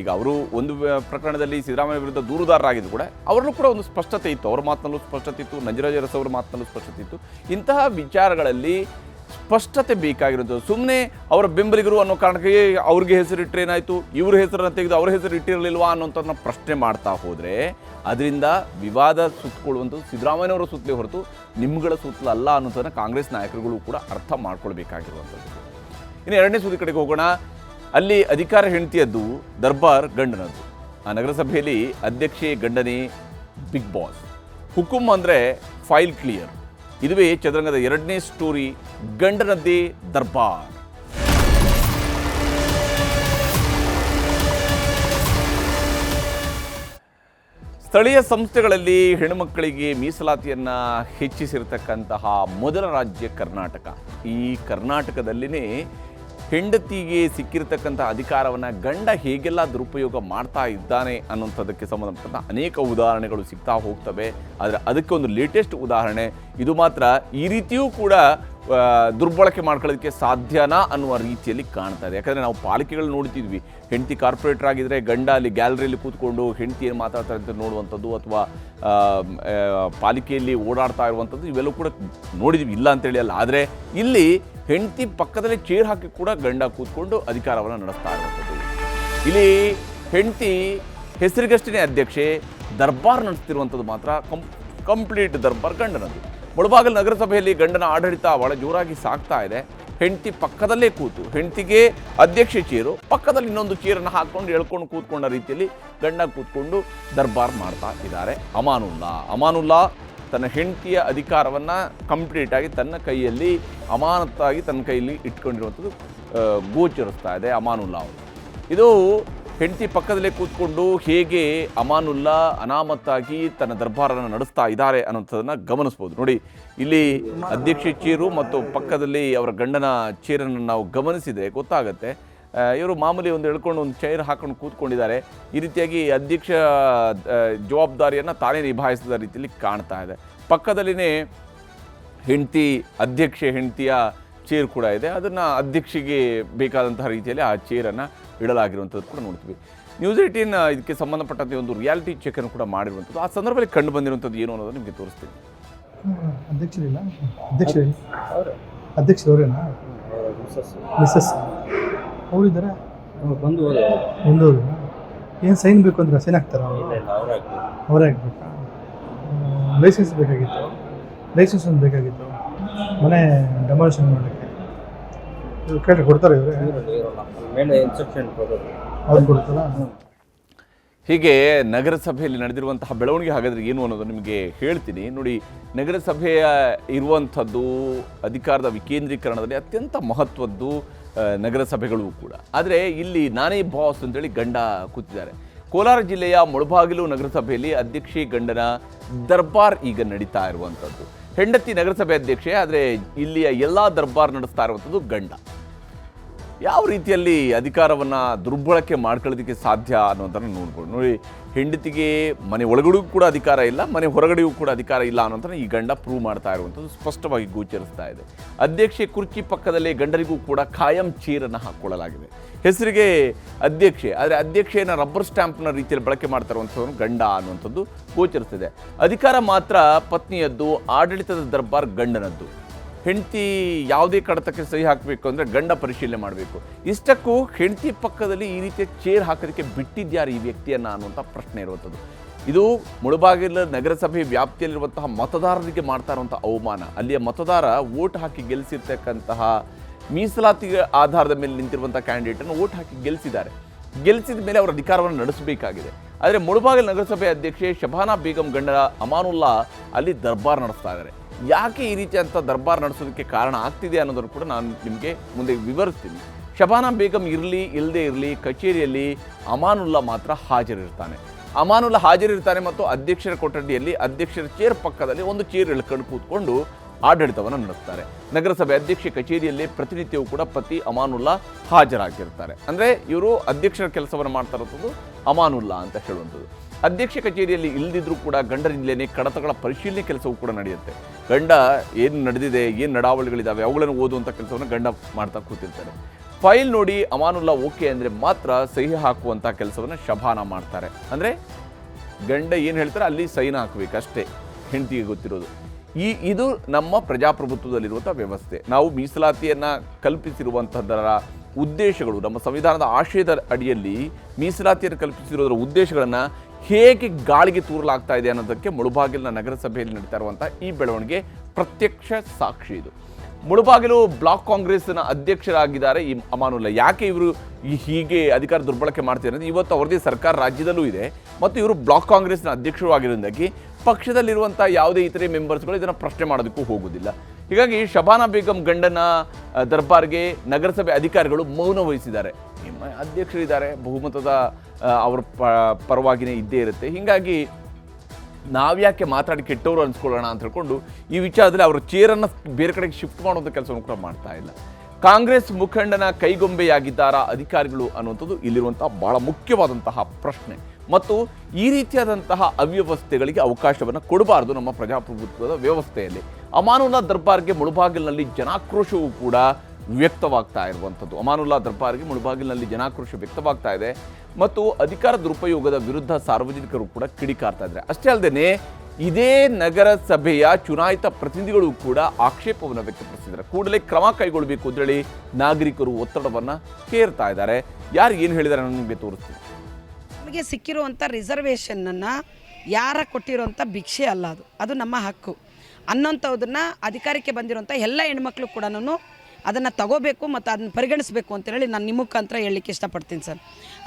ಈಗ ಅವರು ಒಂದು ಪ್ರಕರಣದಲ್ಲಿ ಸಿದ್ದರಾಮಯ್ಯ ವಿರುದ್ಧ ದೂರುದಾರರಾಗಿದ್ದು ಕೂಡ, ಅವರಲ್ಲೂ ಕೂಡ ಒಂದು ಸ್ಪಷ್ಟತೆ ಇತ್ತು. ಅವ್ರ ಮಾತಿನಲ್ಲೂ ಸ್ಪಷ್ಟತೆ ಇತ್ತು, ನಂಜರಾಜ ಅರಸ್ ಅವರ ಮಾತಿನಲ್ಲೂ ಸ್ಪಷ್ಟತೆ ಇತ್ತು. ಇಂತಹ ವಿಚಾರಗಳಲ್ಲಿ ಸ್ಪಷ್ಟತೆ ಬೇಕಾಗಿರೋದು ಸುಮ್ಮನೆ ಅವರ ಬೆಂಬಲಿಗರು ಅನ್ನೋ ಕಾರಣಕ್ಕೆ ಅವ್ರಿಗೆ ಹೆಸರಿಟ್ಟರೆ ಏನಾಯಿತು? ಇವ್ರ ಹೆಸರನ್ನು ತೆಗೆದು ಅವ್ರ ಹೆಸರು ಇಟ್ಟಿರಲಿಲ್ವಾ? ಅನ್ನೋಂಥದ್ದನ್ನ ಪ್ರಶ್ನೆ ಮಾಡ್ತಾ ಹೋದರೆ, ಅದರಿಂದ ವಿವಾದ ಸುತ್ತಕೊಳ್ಳುವಂಥದ್ದು ಸಿದ್ದರಾಮಯ್ಯನವರ ಸುತ್ತಲೇ ಹೊರತು ನಿಮ್ಗಳ ಸುತ್ತಲಲ್ಲ ಅನ್ನೋದನ್ನು ಕಾಂಗ್ರೆಸ್ ನಾಯಕರುಗಳು ಕೂಡ ಅರ್ಥ ಮಾಡ್ಕೊಳ್ಬೇಕಾಗಿರುವಂಥದ್ದು. ಇನ್ನು ಎರಡನೇ ಸುದ್ದಿ ಕಡೆಗೆ ಹೋಗೋಣ. ಅಲ್ಲಿ ಅಧಿಕಾರ ಹೆಂಡತಿಯದ್ದು ದರ್ಬಾರ್ ಗಂಡನದ್ದು. ಆ ನಗರಸಭೆಯಲ್ಲಿ ಅಧ್ಯಕ್ಷೆ ಗಂಡನೇ ಬಿಗ್ ಬಾಸ್. ಹುಕುಂ ಅಂದರೆ ಫೈಲ್ ಕ್ಲಿಯರ್. ಇದುವೇ ಚದುರಂಗದ ಎರಡನೇ ಸ್ಟೋರಿ ಗಂಡನದ್ದೇ ದರ್ಬಾರ್. ಸ್ಥಳೀಯ ಸಂಸ್ಥೆಗಳಲ್ಲಿ ಹೆಣ್ಣುಮಕ್ಕಳಿಗೆ ಮೀಸಲಾತಿಯನ್ನು ಹೆಚ್ಚಿಸಿರ್ತಕ್ಕಂತಹ ಮೊದಲ ರಾಜ್ಯ ಕರ್ನಾಟಕ. ಈ ಕರ್ನಾಟಕದಲ್ಲಿನೇ ಹೆಂಡತಿಗೆ ಸಿಕ್ಕಿರತಕ್ಕಂಥ ಅಧಿಕಾರವನ್ನು ಗಂಡ ಹೇಗೆಲ್ಲ ದುರುಪಯೋಗ ಮಾಡ್ತಾ ಇದ್ದಾನೆ ಅನ್ನುವಂಥದ್ದಕ್ಕೆ ಸಂಬಂಧಪಟ್ಟಂಥ ಅನೇಕ ಉದಾಹರಣೆಗಳು ಸಿಗ್ತಾ ಹೋಗ್ತವೆ. ಆದರೆ ಅದಕ್ಕೆ ಒಂದು ಲೇಟೆಸ್ಟ್ ಉದಾಹರಣೆ ಇದು ಮಾತ್ರ ಈ ರೀತಿಯೂ ಕೂಡ ದುರ್ಬಳಕೆ ಮಾಡ್ಕೊಳ್ಳೋದಕ್ಕೆ ಸಾಧ್ಯನಾ ಅನ್ನುವ ರೀತಿಯಲ್ಲಿ ಕಾಣ್ತಾ ಇದೆ. ಯಾಕಂದರೆ ನಾವು ಪಾಲಿಕೆಗಳು ನೋಡ್ತಿದ್ವಿ. ಹೆಂಡತಿ ಕಾರ್ಪೊರೇಟರ್ ಆಗಿದ್ರೆ ಗಂಡ ಅಲ್ಲಿ ಗ್ಯಾಲರಿಯಲ್ಲಿ ಕೂತ್ಕೊಂಡು ಹೆಂಡತಿ ಏನು ಮಾತಾಡ್ತಾರೆ ಅಂತ ನೋಡುವಂಥದ್ದು ಅಥವಾ ಪಾಲಿಕೆಯಲ್ಲಿ ಓಡಾಡ್ತಾ ಇರುವಂಥದ್ದು ಇವೆಲ್ಲವೂ ಕೂಡ ನೋಡಿದ್ವಿ. ಇಲ್ಲ ಅಂತೇಳಿ ಅಲ್ಲ. ಆದರೆ ಇಲ್ಲಿ ಹೆಂಡತಿ ಪಕ್ಕದಲ್ಲಿ ಚೇರ್ ಹಾಕಿ ಕೂಡ ಗಂಡ ಕೂತ್ಕೊಂಡು ಅಧಿಕಾರವನ್ನು ನಡೆಸ್ತಾ ಇರುವಂಥದ್ದು. ಇಲ್ಲಿ ಹೆಂಡತಿ ಹೆಸರಿಗಷ್ಟೇ ಅಧ್ಯಕ್ಷೆ, ದರ್ಬಾರ್ ನಡೆಸ್ತಿರುವಂಥದ್ದು ಮಾತ್ರ ಕಂಪ್ ಕಂಪ್ಲೀಟ್ ದರ್ಬಾರ್ ಗಂಡನದ್ದು. ಮುಳಬಾಗಲ್ ನಗರಸಭೆಯಲ್ಲಿ ಗಂಡನ ಆಡಳಿತ ಬಹಳ ಜೋರಾಗಿ ಸಾಗ್ತಾ ಇದೆ. ಹೆಂಡತಿ ಪಕ್ಕದಲ್ಲೇ ಕೂತು, ಹೆಂಡತಿಗೆ ಅಧ್ಯಕ್ಷ ಚೇರು, ಪಕ್ಕದಲ್ಲಿ ಇನ್ನೊಂದು ಚೇರನ್ನು ಹಾಕ್ಕೊಂಡು ಎಳ್ಕೊಂಡು ಕೂತ್ಕೊಂಡ ರೀತಿಯಲ್ಲಿ ಗಂಡ ಕೂತ್ಕೊಂಡು ದರ್ಬಾರ್ ಮಾಡ್ತಾ ಇದ್ದಾರೆ. ಅಮಾನುಲ್ಲಾ ಅಮಾನುಲ್ಲಾ ತನ್ನ ಹೆಂಡತಿಯ ಅಧಿಕಾರವನ್ನು ಕಂಪ್ಲೀಟಾಗಿ ತನ್ನ ಕೈಯಲ್ಲಿ ಅಮಾನತ್ತಾಗಿ ತನ್ನ ಕೈಯಲ್ಲಿ ಇಟ್ಕೊಂಡಿರುವಂಥದ್ದು ಗೋಚರಿಸ್ತಾ ಇದೆ ಅಮಾನುಲ್ಲಾ ಅವರು. ಇದು ಹೆಂಡತಿ ಪಕ್ಕದಲ್ಲೇ ಕೂತ್ಕೊಂಡು ಹೇಗೆ ಅಮಾನುಲ್ಲಾ ಅನಾಮತ್ತಾಗಿ ತನ್ನ ದರ್ಬಾರನ್ನು ನಡೆಸ್ತಾ ಇದ್ದಾರೆ ಅನ್ನೋಂಥದ್ದನ್ನು ಗಮನಿಸ್ಬೋದು. ನೋಡಿ, ಇಲ್ಲಿ ಅಧ್ಯಕ್ಷ ಚೇರು ಮತ್ತು ಪಕ್ಕದಲ್ಲಿ ಅವರ ಗಂಡನ ಚೇರನ್ನು ನಾವು ಗಮನಿಸಿದರೆ ಗೊತ್ತಾಗುತ್ತೆ. ಇವರು ಮಾಮೂಲಿ ಒಂದು ಎಳ್ಕೊಂಡು ಒಂದು ಚೈರ್ ಹಾಕೊಂಡು ಕೂತ್ಕೊಂಡಿದ್ದಾರೆ. ಈ ರೀತಿಯಾಗಿ ಅಧ್ಯಕ್ಷ ಜವಾಬ್ದಾರಿಯನ್ನು ತಾನೇ ನಿಭಾಯಿಸಿದ ರೀತಿಯಲ್ಲಿ ಕಾಣ್ತಾ ಇದೆ. ಪಕ್ಕದಲ್ಲಿನೇ ಹೆಂಡತಿ, ಅಧ್ಯಕ್ಷೆ ಹೆಂಡತಿಯ ಚೇರ್ ಕೂಡ ಇದೆ. ಅದನ್ನು ಅಧ್ಯಕ್ಷಿಗೆ ಬೇಕಾದಂತಹ ರೀತಿಯಲ್ಲಿ ಆ ಚೇರನ್ನು ಇಡಲಾಗಿರುವಂಥದ್ದು ಕೂಡ ನೋಡ್ತೀವಿ. ನ್ಯೂಸ್ ಏಯ್ಟೀನ್ ಇದಕ್ಕೆ ಸಂಬಂಧಪಟ್ಟಂತೆ ಒಂದು ರಿಯಾಲಿಟಿ ಚೆಕನ್ನು ಕೂಡ ಮಾಡಿರುವಂಥದ್ದು. ಆ ಸಂದರ್ಭದಲ್ಲಿ ಕಂಡು ಬಂದಿರುವಂಥದ್ದು ಏನು ಅನ್ನೋದು ನಿಮಗೆ ತೋರಿಸ್ತೀನಿ. ಅಧ್ಯಕ್ಷರೇ? ಮಿಸ್ಸಸ್ ಅವರಿದ್ದಾರೆ? ಬಂದು ಏನು ಸೈನ್ ಬೇಕು ಅಂದ್ರೆ ಸೈನ್ ಆಗ್ತಾರೆ ಅವರೇ? ಹಾಕ್ಬೇಕಾ ಲೈಸೆನ್ಸ್ ಬೇಕಾಗಿತ್ತು. ಲೈಸೆನ್ಸ್ ಒಂದು ಬೇಕಾಗಿತ್ತು. ಮನೆ ಡೆಮಾಲಿಷನ್ ಮಾಡಲಿಕ್ಕೆ. ಕೇಳಿ ಕೊಡ್ತಾರೆ ಇವರೇ. ಮೇಲೆ ಇನ್ಸ್ಟ್ರಕ್ಷನ್ ಕೊಡೋದು. ಅವ್ರು ಕೊಡ್ತಾರಾ? ಹೀಗೆ ನಗರಸಭೆಯಲ್ಲಿ ನಡೆದಿರುವಂತಹ ಬೆಳವಣಿಗೆ ಹಾಗಾದರೆ ಏನು ಅನ್ನೋದು ನಿಮಗೆ ಹೇಳ್ತೀನಿ. ನೋಡಿ ನಗರಸಭೆಯ ಇರುವಂಥದ್ದು ಅಧಿಕಾರದ ವಿಕೇಂದ್ರೀಕರಣದಲ್ಲಿ ಅತ್ಯಂತ ಮಹತ್ವದ್ದು ನಗರಸಭೆಗಳು ಕೂಡ. ಆದರೆ ಇಲ್ಲಿ ನಾನೇ ಬಾಸ್ ಅಂತೇಳಿ ಗಂಡ ಕೂತಿದ್ದಾರೆ. ಕೋಲಾರ ಜಿಲ್ಲೆಯ ಮುಳಬಾಗಿಲು ನಗರಸಭೆಯಲ್ಲಿ ಅಧ್ಯಕ್ಷೆ ಗಂಡನ ದರ್ಬಾರ್ ಈಗ ನಡೀತಾ ಇರುವಂಥದ್ದು. ಹೆಂಡತಿ ನಗರಸಭೆ ಅಧ್ಯಕ್ಷೆ, ಆದರೆ ಇಲ್ಲಿಯ ಎಲ್ಲ ದರ್ಬಾರ್ ನಡೆಸ್ತಾ ಇರುವಂಥದ್ದು ಗಂಡ. ಯಾವ ರೀತಿಯಲ್ಲಿ ಅಧಿಕಾರವನ್ನು ದುರ್ಬಳಕೆ ಮಾಡ್ಕೊಳ್ಳೋದಕ್ಕೆ ಸಾಧ್ಯ ಅನ್ನೋದನ್ನು ನೋಡ್ಬೋದು ನೋಡಿ, ಹೆಂಡತಿಗೆ ಮನೆ ಒಳಗಡೆಗೂ ಕೂಡ ಅಧಿಕಾರ ಇಲ್ಲ, ಮನೆ ಹೊರಗಡೆಗೂ ಕೂಡ ಅಧಿಕಾರ ಇಲ್ಲ ಅನ್ನೋದನ್ನು ಈ ಗಂಡ ಪ್ರೂವ್ ಮಾಡ್ತಾ ಇರುವಂಥದ್ದು ಸ್ಪಷ್ಟವಾಗಿ ಗೋಚರಿಸ್ತಾ ಇದೆ. ಅಧ್ಯಕ್ಷೆ ಕುರ್ಚಿ ಪಕ್ಕದಲ್ಲೇ ಗಂಡರಿಗೂ ಕೂಡ ಖಾಯಂ ಚೀರನ್ನು ಹಾಕ್ಕೊಳ್ಳಲಾಗಿದೆ. ಹೆಸರಿಗೆ ಅಧ್ಯಕ್ಷೆ, ಆದರೆ ಅಧ್ಯಕ್ಷೆಯನ್ನು ರಬ್ಬರ್ ಸ್ಟ್ಯಾಂಪ್ನ ರೀತಿಯಲ್ಲಿ ಬಳಕೆ ಮಾಡ್ತಾ ಇರುವಂಥದ್ದು ಗಂಡ ಅನ್ನುವಂಥದ್ದು ಗೋಚರಿಸ್ತಿದೆ. ಅಧಿಕಾರ ಮಾತ್ರ ಪತ್ನಿಯದ್ದು, ಆಡಳಿತದ ದರ್ಬಾರ್ ಗಂಡನದ್ದು. ಹೆಂಡತಿ ಯಾವುದೇ ಕಡತಕ್ಕೆ ಸಹಿ ಹಾಕಬೇಕು ಅಂದರೆ ಗಂಡ ಪರಿಶೀಲನೆ ಮಾಡಬೇಕು. ಇಷ್ಟಕ್ಕೂ ಹೆಂಡತಿ ಪಕ್ಕದಲ್ಲಿ ಈ ರೀತಿಯ ಚೇರ್ ಹಾಕೋದಕ್ಕೆ ಬಿಟ್ಟಿದ್ಯಾರು ಈ ವ್ಯಕ್ತಿಯನ್ನು ಅನ್ನುವಂಥ ಪ್ರಶ್ನೆ ಇರುವಂಥದ್ದು. ಇದು ಮುಳಬಾಗಿಲ, ನಗರಸಭೆ ವ್ಯಾಪ್ತಿಯಲ್ಲಿರುವಂತಹ ಮತದಾರರಿಗೆ ಮಾಡ್ತಾ ಇರುವಂಥ ಅವಮಾನ. ಅಲ್ಲಿಯ ಮತದಾರ ವೋಟ್ ಹಾಕಿ ಗೆಲ್ಲಿಸಿರ್ತಕ್ಕಂತಹ ಮೀಸಲಾತಿ ಆಧಾರದ ಮೇಲೆ ನಿಂತಿರುವಂಥ ಕ್ಯಾಂಡಿಡೇಟನ್ನು ಓಟ್ ಹಾಕಿ ಗೆಲ್ಲಿಸಿದ್ದಾರೆ ಗೆಲ್ಲಿಸಿದ ಮೇಲೆ ಅವರ ಅಧಿಕಾರವನ್ನು ನಡೆಸಬೇಕಾಗಿದೆ. ಆದರೆ ಮುಳುಬಾಗಿಲು ನಗರಸಭೆ ಅಧ್ಯಕ್ಷೆ ಶಬಾನಾ ಬೇಗಂ ಗಂಡ ಅಮಾನುಲ್ಲಾ ಅಲ್ಲಿ ದರ್ಬಾರ್ ನಡೆಸ್ತಾ ಇದ್ದಾರೆ ಯಾಕೆ ಈ ರೀತಿ ಅಂತ ದರ್ಬಾರ್ ನಡೆಸೋದಕ್ಕೆ ಕಾರಣ ಆಗ್ತಿದೆ ಅನ್ನೋದನ್ನು ಕೂಡ ನಾನು ನಿಮಗೆ ಮುಂದೆ ವಿವರಿಸ್ತೀನಿ. ಶಬಾನಾ ಬೇಗಂ ಇರಲಿ ಇಲ್ಲದೆ ಇರಲಿ, ಕಚೇರಿಯಲ್ಲಿ ಅಮಾನುಲ್ಲಾ ಮಾತ್ರ ಹಾಜರಿರ್ತಾನೆ. ಅಮಾನುಲ್ಲಾ ಹಾಜರಿರ್ತಾನೆ ಮತ್ತು ಅಧ್ಯಕ್ಷರ ಕೊಠಡಿಯಲ್ಲಿ, ಅಧ್ಯಕ್ಷರ ಚೇರ್ ಪಕ್ಕದಲ್ಲಿ ಒಂದು ಚೇರ್ ಇಳ್ಕೊಂಡು ಕೂತ್ಕೊಂಡು ಆಡಳಿತವನ್ನು ನಡೆಸ್ತಾರೆ. ನಗರಸಭೆ ಅಧ್ಯಕ್ಷ ಕಚೇರಿಯಲ್ಲಿ ಪ್ರತಿನಿತ್ಯವೂ ಕೂಡ ಪತಿ ಅಮಾನುಲ್ಲಾ ಹಾಜರಾಗಿರ್ತಾರೆ. ಅಂದರೆ ಇವರು ಅಧ್ಯಕ್ಷರ ಕೆಲಸವನ್ನು ಮಾಡ್ತಾ ಇರೋದು ಅಮಾನುಲ್ಲಾ ಅಂತ ಹೇಳುವಂಥದ್ದು. ಅಧ್ಯಕ್ಷ ಕಚೇರಿಯಲ್ಲಿ ಇಲ್ಲದಿದ್ದರೂ ಕೂಡ ಗಂಡರಿಂದಲೇ ಕಡತಗಳ ಪರಿಶೀಲನೆ ಕೆಲಸವೂ ಕೂಡ ನಡೆಯುತ್ತೆ. ಗಂಡ ಏನು ನಡೆದಿದೆ, ಏನು ನಡಾವಳಿಗಳಿದ್ದಾವೆ ಅವುಗಳನ್ನು ಓದುವಂಥ ಕೆಲಸವನ್ನು ಗಂಡ ಮಾಡ್ತಾ ಕೂತಿರ್ತಾರೆ. ಫೈಲ್ ನೋಡಿ ಅಮಾನುಲ್ಲಾ ಓಕೆ ಅಂದರೆ ಮಾತ್ರ ಸಹಿ ಹಾಕುವಂಥ ಕೆಲಸವನ್ನು ಶಭಾನ ಮಾಡ್ತಾರೆ. ಅಂದರೆ ಗಂಡ ಏನು ಹೇಳ್ತಾರೆ, ಅಲ್ಲಿ ಸೈನ್ ಹಾಕಬೇಕಷ್ಟೇ. ಹೆಂಡತಿಗೆ ಗೊತ್ತಿರೋದು. ಈ ಇದು ನಮ್ಮ ಪ್ರಜಾಪ್ರಭುತ್ವದಲ್ಲಿರುವಂಥ ವ್ಯವಸ್ಥೆ. ನಾವು ಮೀಸಲಾತಿಯನ್ನು ಕಲ್ಪಿಸಿರುವಂಥದ್ದರ ಉದ್ದೇಶಗಳು, ನಮ್ಮ ಸಂವಿಧಾನದ ಆಶಯದ ಅಡಿಯಲ್ಲಿ ಮೀಸಲಾತಿಯನ್ನು ಕಲ್ಪಿಸಿರೋದರ ಉದ್ದೇಶಗಳನ್ನು ಹೇಗೆ ಗಾಳಿಗೆ ತೂರಲಾಗ್ತಾ ಇದೆ ಅನ್ನೋದಕ್ಕೆ ಮುಳುಬಾಗಿಲಿನ ನಗರಸಭೆಯಲ್ಲಿ ನಡೀತಾ ಇರುವಂಥ ಈ ಬೆಳವಣಿಗೆ ಪ್ರತ್ಯಕ್ಷ ಸಾಕ್ಷಿ ಇದು. ಮುಳುಬಾಗಿಲು ಬ್ಲಾಕ್ ಕಾಂಗ್ರೆಸ್ನ ಅಧ್ಯಕ್ಷರಾಗಿದ್ದಾರೆ ಈ ಅಮಾನುಲ್ಲಾ. ಯಾಕೆ ಇವರು ಹೀಗೆ ಅಧಿಕಾರ ದುರ್ಬಳಕೆ ಮಾಡ್ತಿದ್ದಾರೆ ಅಂದ್ರೆ ಇವತ್ತು ಅವರದೇ ಸರ್ಕಾರ ರಾಜ್ಯದಲ್ಲೂ ಇದೆ. ಮತ್ತು ಇವರು ಬ್ಲಾಕ್ ಕಾಂಗ್ರೆಸ್ನ ಅಧ್ಯಕ್ಷರು ಆಗಿರೋದಕ್ಕೆ ಪಕ್ಷದಲ್ಲಿರುವಂಥ ಯಾವುದೇ ಇತರೆ ಮೆಂಬರ್ಸ್ಗಳು ಇದನ್ನು ಪ್ರಶ್ನೆ ಮಾಡೋದಕ್ಕೂ ಹೋಗೋದಿಲ್ಲ ಹೀಗಾಗಿ ಶಬಾನಾ ಬೇಗಂ ಗಂಡನ ದರ್ಬಾರ್ಗೆ ನಗರಸಭೆ ಅಧಿಕಾರಿಗಳು ಮೌನ ವಹಿಸಿದ್ದಾರೆ. ಅಧ್ಯಕ್ಷರಿದ್ದಾರೆ, ಬಹುಮತದ ಅವರ ಪರವಾಗಿನೇ ಇದ್ದೇ ಇರುತ್ತೆ. ಹೀಗಾಗಿ ನಾವ್ಯಾಕೆ ಮಾತಾಡಿ ಕೆಟ್ಟವರು ಅನ್ಸ್ಕೊಳ್ಳೋಣ ಅಂತ ಹೇಳ್ಕೊಂಡು ಈ ವಿಚಾರದಲ್ಲಿ ಅವರ ಚೇರನ್ನು ಬೇರೆ ಕಡೆಗೆ ಶಿಫ್ಟ್ ಮಾಡುವಂಥ ಕೆಲಸವನ್ನು ಕೂಡ ಮಾಡ್ತಾ ಇಲ್ಲ. ಕಾಂಗ್ರೆಸ್ ಮುಖಂಡನ ಕೈಗೊಂಬೆಯಾಗಿದ್ದಾರಾ ಅಧಿಕಾರಿಗಳು ಅನ್ನುವಂಥದ್ದು ಇಲ್ಲಿರುವಂತಹ ಬಹಳ ಮುಖ್ಯವಾದಂತಹ ಪ್ರಶ್ನೆ. ಮತ್ತು ಈ ರೀತಿಯಾದಂತಹ ಅವ್ಯವಸ್ಥೆಗಳಿಗೆ ಅವಕಾಶವನ್ನು ಕೊಡಬಾರದು ನಮ್ಮ ಪ್ರಜಾಪ್ರಭುತ್ವದ ವ್ಯವಸ್ಥೆಯಲ್ಲಿ. ಅಮಾನೂನ ದರ್ಬಾರ್ಗೆ ಮುಳುಬಾಗಿಲಿನಲ್ಲಿ ಜನಾಕ್ರೋಶವೂ ಕೂಡ ವ್ಯಕ್ತವಾಗ್ತಾ ಇರುವಂಥದ್ದು. ಅಮಾನುಲ್ಲಾ ದರ್ಬಾರ್ಗೆ ಮುಳುಬಾಗಿಲಿನಲ್ಲಿ ಜನಾಕ್ರೋಶ ವ್ಯಕ್ತವಾಗ್ತಾ ಇದೆ. ಮತ್ತು ಅಧಿಕಾರ ದುರುಪಯೋಗದ ವಿರುದ್ಧ ಸಾರ್ವಜನಿಕರು ಕೂಡ ಕಿಡಿಕಾರ್ತಾ ಇದ್ದಾರೆ. ಅಷ್ಟೇ ಅಲ್ಲದೆ ಇದೇ ನಗರಸಭೆಯ ಚುನಾಯಿತ ಪ್ರತಿನಿಧಿಗಳು ಕೂಡ ಆಕ್ಷೇಪವನ್ನು ವ್ಯಕ್ತಪಡಿಸಿದ್ದಾರೆ. ಕೂಡಲೇ ಕ್ರಮ ಕೈಗೊಳ್ಳಬೇಕು ಅಂತೇಳಿ ನಾಗರಿಕರು ಒತ್ತಡವನ್ನು ಕೇರ್ತಾ ಇದ್ದಾರೆ. ಯಾರು ಏನು ಹೇಳಿದ್ದಾರೆ ನಾನು ನಿಮಗೆ ತೋರಿಸ್ತೀನಿ. ನಮಗೆ ಸಿಕ್ಕಿರುವಂಥ ರಿಸರ್ವೇಷನ್ನನ್ನು ಯಾರ ಕೊಟ್ಟಿರುವಂಥ ಭಿಕ್ಷೆ ಅಲ್ಲ ಅದು. ಅದು ನಮ್ಮ ಹಕ್ಕು. ಅನ್ನೋಂಥದ್ದನ್ನು ಅಧಿಕಾರಕ್ಕೆ ಬಂದಿರುವಂಥ ಎಲ್ಲ ಹೆಣ್ಮಕ್ಳು ಕೂಡ ಅದನ್ನು ತಗೋಬೇಕು ಮತ್ತು ಅದನ್ನು ಪರಿಗಣಿಸಬೇಕು ಅಂತೇಳಿ ನಾನು ನಿಮ್ಮ ಮುಖಾಂತರ ಹೇಳಲಿಕ್ಕೆ ಇಷ್ಟಪಡ್ತೀನಿ ಸರ್.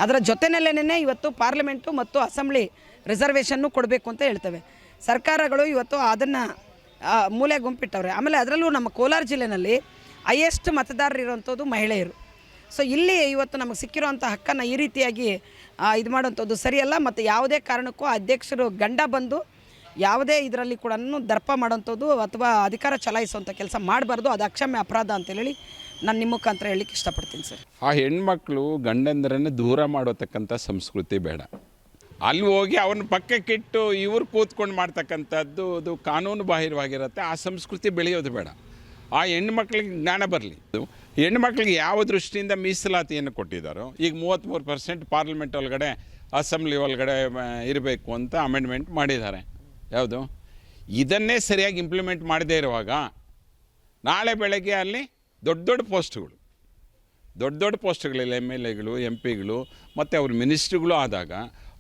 ಅದರ ಜೊತೆಯಲ್ಲೇನೆ ಇವತ್ತು ಪಾರ್ಲಿಮೆಂಟು ಮತ್ತು ಅಸೆಂಬ್ಲಿ ರಿಸರ್ವೇಷನ್ನು ಕೊಡಬೇಕು ಅಂತ ಹೇಳ್ತೇವೆ. ಸರ್ಕಾರಗಳು ಇವತ್ತು ಅದನ್ನು ಮೂಲೆ ಗುಂಪಿಟ್ಟವ್ರೆ. ಆಮೇಲೆ ಅದರಲ್ಲೂ ನಮ್ಮ ಕೋಲಾರ ಜಿಲ್ಲೆಯಲ್ಲಿ ಹೈಯೆಸ್ಟ್ ಮತದಾರರು ಇರುವಂಥದ್ದು ಮಹಿಳೆಯರು. ಸೊ ಇಲ್ಲಿ ಇವತ್ತು ನಮಗೆ ಸಿಕ್ಕಿರುವಂಥ ಹಕ್ಕನ್ನು ಈ ರೀತಿಯಾಗಿ ಇದು ಮಾಡುವಂಥದ್ದು ಸರಿಯಲ್ಲ ಮತ್ತು ಯಾವುದೇ ಕಾರಣಕ್ಕೂ ಅಧ್ಯಕ್ಷರು ಗಂಡ ಬಂದು ಯಾವುದೇ ಇದರಲ್ಲಿ ಕೂಡ ದರ್ಪ ಮಾಡೋಂಥದ್ದು ಅಥವಾ ಅಧಿಕಾರ ಚಲಾಯಿಸುವಂಥ ಕೆಲಸ ಮಾಡಬಾರ್ದು. ಅದು ಅಕ್ಷಮ್ಯ ಅಪರಾಧ ಅಂತೇಳಿ ನಾನು ನಿಮ್ಮ ಮುಖಾಂತರ ಹೇಳಲಿಕ್ಕೆ ಇಷ್ಟಪಡ್ತೀನಿ ಸರ್. ಆ ಹೆಣ್ಮಕ್ಳು ಗಂಡಂದರನ್ನು ದೂರ ಮಾಡೋತಕ್ಕಂಥ ಸಂಸ್ಕೃತಿ ಬೇಡ. ಅಲ್ಲಿ ಹೋಗಿ ಅವನ ಪಕ್ಕಕ್ಕಿಟ್ಟು ಇವ್ರು ಕೂತ್ಕೊಂಡು ಮಾಡ್ತಕ್ಕಂಥದ್ದು ಅದು ಕಾನೂನು ಬಾಹಿರವಾಗಿರುತ್ತೆ. ಆ ಸಂಸ್ಕೃತಿ ಬೆಳೆಯೋದು ಬೇಡ. ಆ ಹೆಣ್ಮಕ್ಳಿಗೆ ಜ್ಞಾನ ಬರಲಿ. ಹೆಣ್ಮಕ್ಳಿಗೆ ಯಾವ ದೃಷ್ಟಿಯಿಂದ ಮೀಸಲಾತಿಯನ್ನು ಕೊಟ್ಟಿದ್ದಾರೋ, ಈಗ ಮೂವತ್ತ್ಮೂರು ಪರ್ಸೆಂಟ್ ಪಾರ್ಲಿಮೆಂಟ್ ಒಳಗಡೆ, ಅಸೆಂಬ್ಲಿ ಒಳಗಡೆ ಇರಬೇಕು ಅಂತ ಅಮೆಂಡ್ಮೆಂಟ್ ಮಾಡಿದ್ದಾರೆ. ಯಾವುದು? ಇದನ್ನೇ ಸರಿಯಾಗಿ ಇಂಪ್ಲಿಮೆಂಟ್ ಮಾಡದೇ ಇರುವಾಗ ನಾಳೆ ಬೆಳಗ್ಗೆ ಅಲ್ಲಿ ದೊಡ್ಡ ದೊಡ್ಡ ಪೋಸ್ಟ್ಗಳು, ದೊಡ್ಡ ದೊಡ್ಡ ಪೋಸ್ಟ್ಗಳಲ್ಲಿ ಎಂ ಎಲ್ ಎಗಳು ಎಂ ಪಿಗಳು ಮತ್ತು ಅವ್ರ ಮಿನಿಸ್ಟ್ರುಗಳು ಆದಾಗ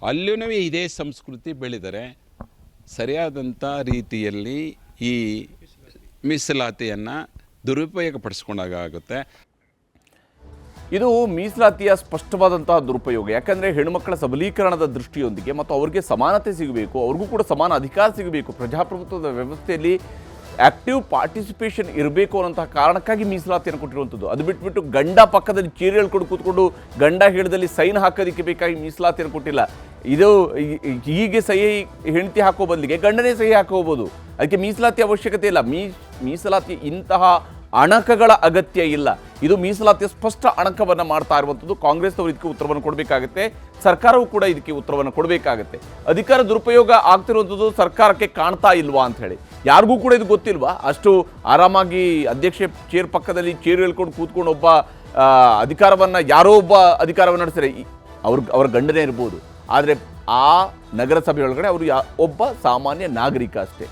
ಅಲ್ಲೂ ಇದೇ ಸಂಸ್ಕೃತಿ ಬೆಳೆದರೆ ಸರಿಯಾದಂಥ ರೀತಿಯಲ್ಲಿ ಈ ಮೀಸಲಾತಿಯನ್ನು ದುರುಪಯೋಗ ಪಡಿಸ್ಕೊಂಡಾಗ ಆಗುತ್ತೆ. ಇದು ಮೀಸಲಾತಿಯ ಸ್ಪಷ್ಟವಾದಂತಹ ದುರುಪಯೋಗ. ಯಾಕಂದರೆ ಹೆಣ್ಣುಮಕ್ಕಳ ಸಬಲೀಕರಣದ ದೃಷ್ಟಿಯೊಂದಿಗೆ ಮತ್ತು ಅವರಿಗೆ ಸಮಾನತೆ ಸಿಗಬೇಕು, ಅವ್ರಿಗೂ ಕೂಡ ಸಮಾನ ಅಧಿಕಾರ ಸಿಗಬೇಕು, ಪ್ರಜಾಪ್ರಭುತ್ವದ ವ್ಯವಸ್ಥೆಯಲ್ಲಿ ಆಕ್ಟಿವ್ ಪಾರ್ಟಿಸಿಪೇಷನ್ ಇರಬೇಕು ಅನ್ನೋಂತಹ ಕಾರಣಕ್ಕಾಗಿ ಮೀಸಲಾತಿಯನ್ನು ಕೊಟ್ಟಿರುವಂಥದ್ದು. ಅದು ಬಿಟ್ಬಿಟ್ಟು ಗಂಡ ಪಕ್ಕದಲ್ಲಿ ಚೀರಿ ಹೇಳ್ಕೊಂಡು ಕೂತ್ಕೊಂಡು ಗಂಡ ಹಿಡಿದಲ್ಲಿ ಸೈನ್ ಹಾಕೋದಕ್ಕೆ ಬೇಕಾಗಿ ಮೀಸಲಾತಿಯನ್ನು ಕೊಟ್ಟಿಲ್ಲ. ಇದು ಹೀಗೆ ಸಹಿ ಹೆಂಡತಿ ಹಾಕೋ ಬದಲಿಗೆ ಗಂಡನೇ ಸಹಿ ಹಾಕೋಬೋದು ಅದಕ್ಕೆ ಮೀಸಲಾತಿ ಅವಶ್ಯಕತೆ ಇಲ್ಲ. ಮೀ ಮೀಸಲಾತಿ ಇಂತಹ ಅಣಕಗಳ ಅಗತ್ಯ ಇಲ್ಲ. ಇದು ಮೀಸಲಾತಿಯ ಸ್ಪಷ್ಟ ಅಣಕವನ್ನು ಮಾಡ್ತಾ ಇರುವಂಥದ್ದು ಕಾಂಗ್ರೆಸ್ನವರು ಇದಕ್ಕೆ ಉತ್ತರವನ್ನು ಕೊಡಬೇಕಾಗುತ್ತೆ. ಸರ್ಕಾರವು ಕೂಡ ಇದಕ್ಕೆ ಉತ್ತರವನ್ನು ಕೊಡಬೇಕಾಗುತ್ತೆ. ಅಧಿಕಾರ ದುರುಪಯೋಗ ಆಗ್ತಿರುವಂಥದ್ದು ಸರ್ಕಾರಕ್ಕೆ ಕಾಣ್ತಾ ಇಲ್ವಾ ಅಂತ ಹೇಳಿ. ಯಾರಿಗೂ ಕೂಡ ಇದು ಗೊತ್ತಿಲ್ವಾ? ಅಷ್ಟು ಆರಾಮಾಗಿ ಅಧ್ಯಕ್ಷ ಚೇರ್ ಪಕ್ಕದಲ್ಲಿ ಚೇರ್ ಹೇಳ್ಕೊಂಡು ಕೂತ್ಕೊಂಡು ಒಬ್ಬ ಅಧಿಕಾರವನ್ನು ಯಾರೋ ಒಬ್ಬ ಅಧಿಕಾರವನ್ನು ನಡೆಸಿದರೆ ಅವ್ರ ಅವ್ರ ಗಂಡನೇ ಇರ್ಬೋದು. ಆದರೆ ಆ ನಗರಸಭೆ ಒಳಗಡೆ ಅವರು ಯಾ, ಒಬ್ಬ ಸಾಮಾನ್ಯ ನಾಗರಿಕ ಅಷ್ಟೇ.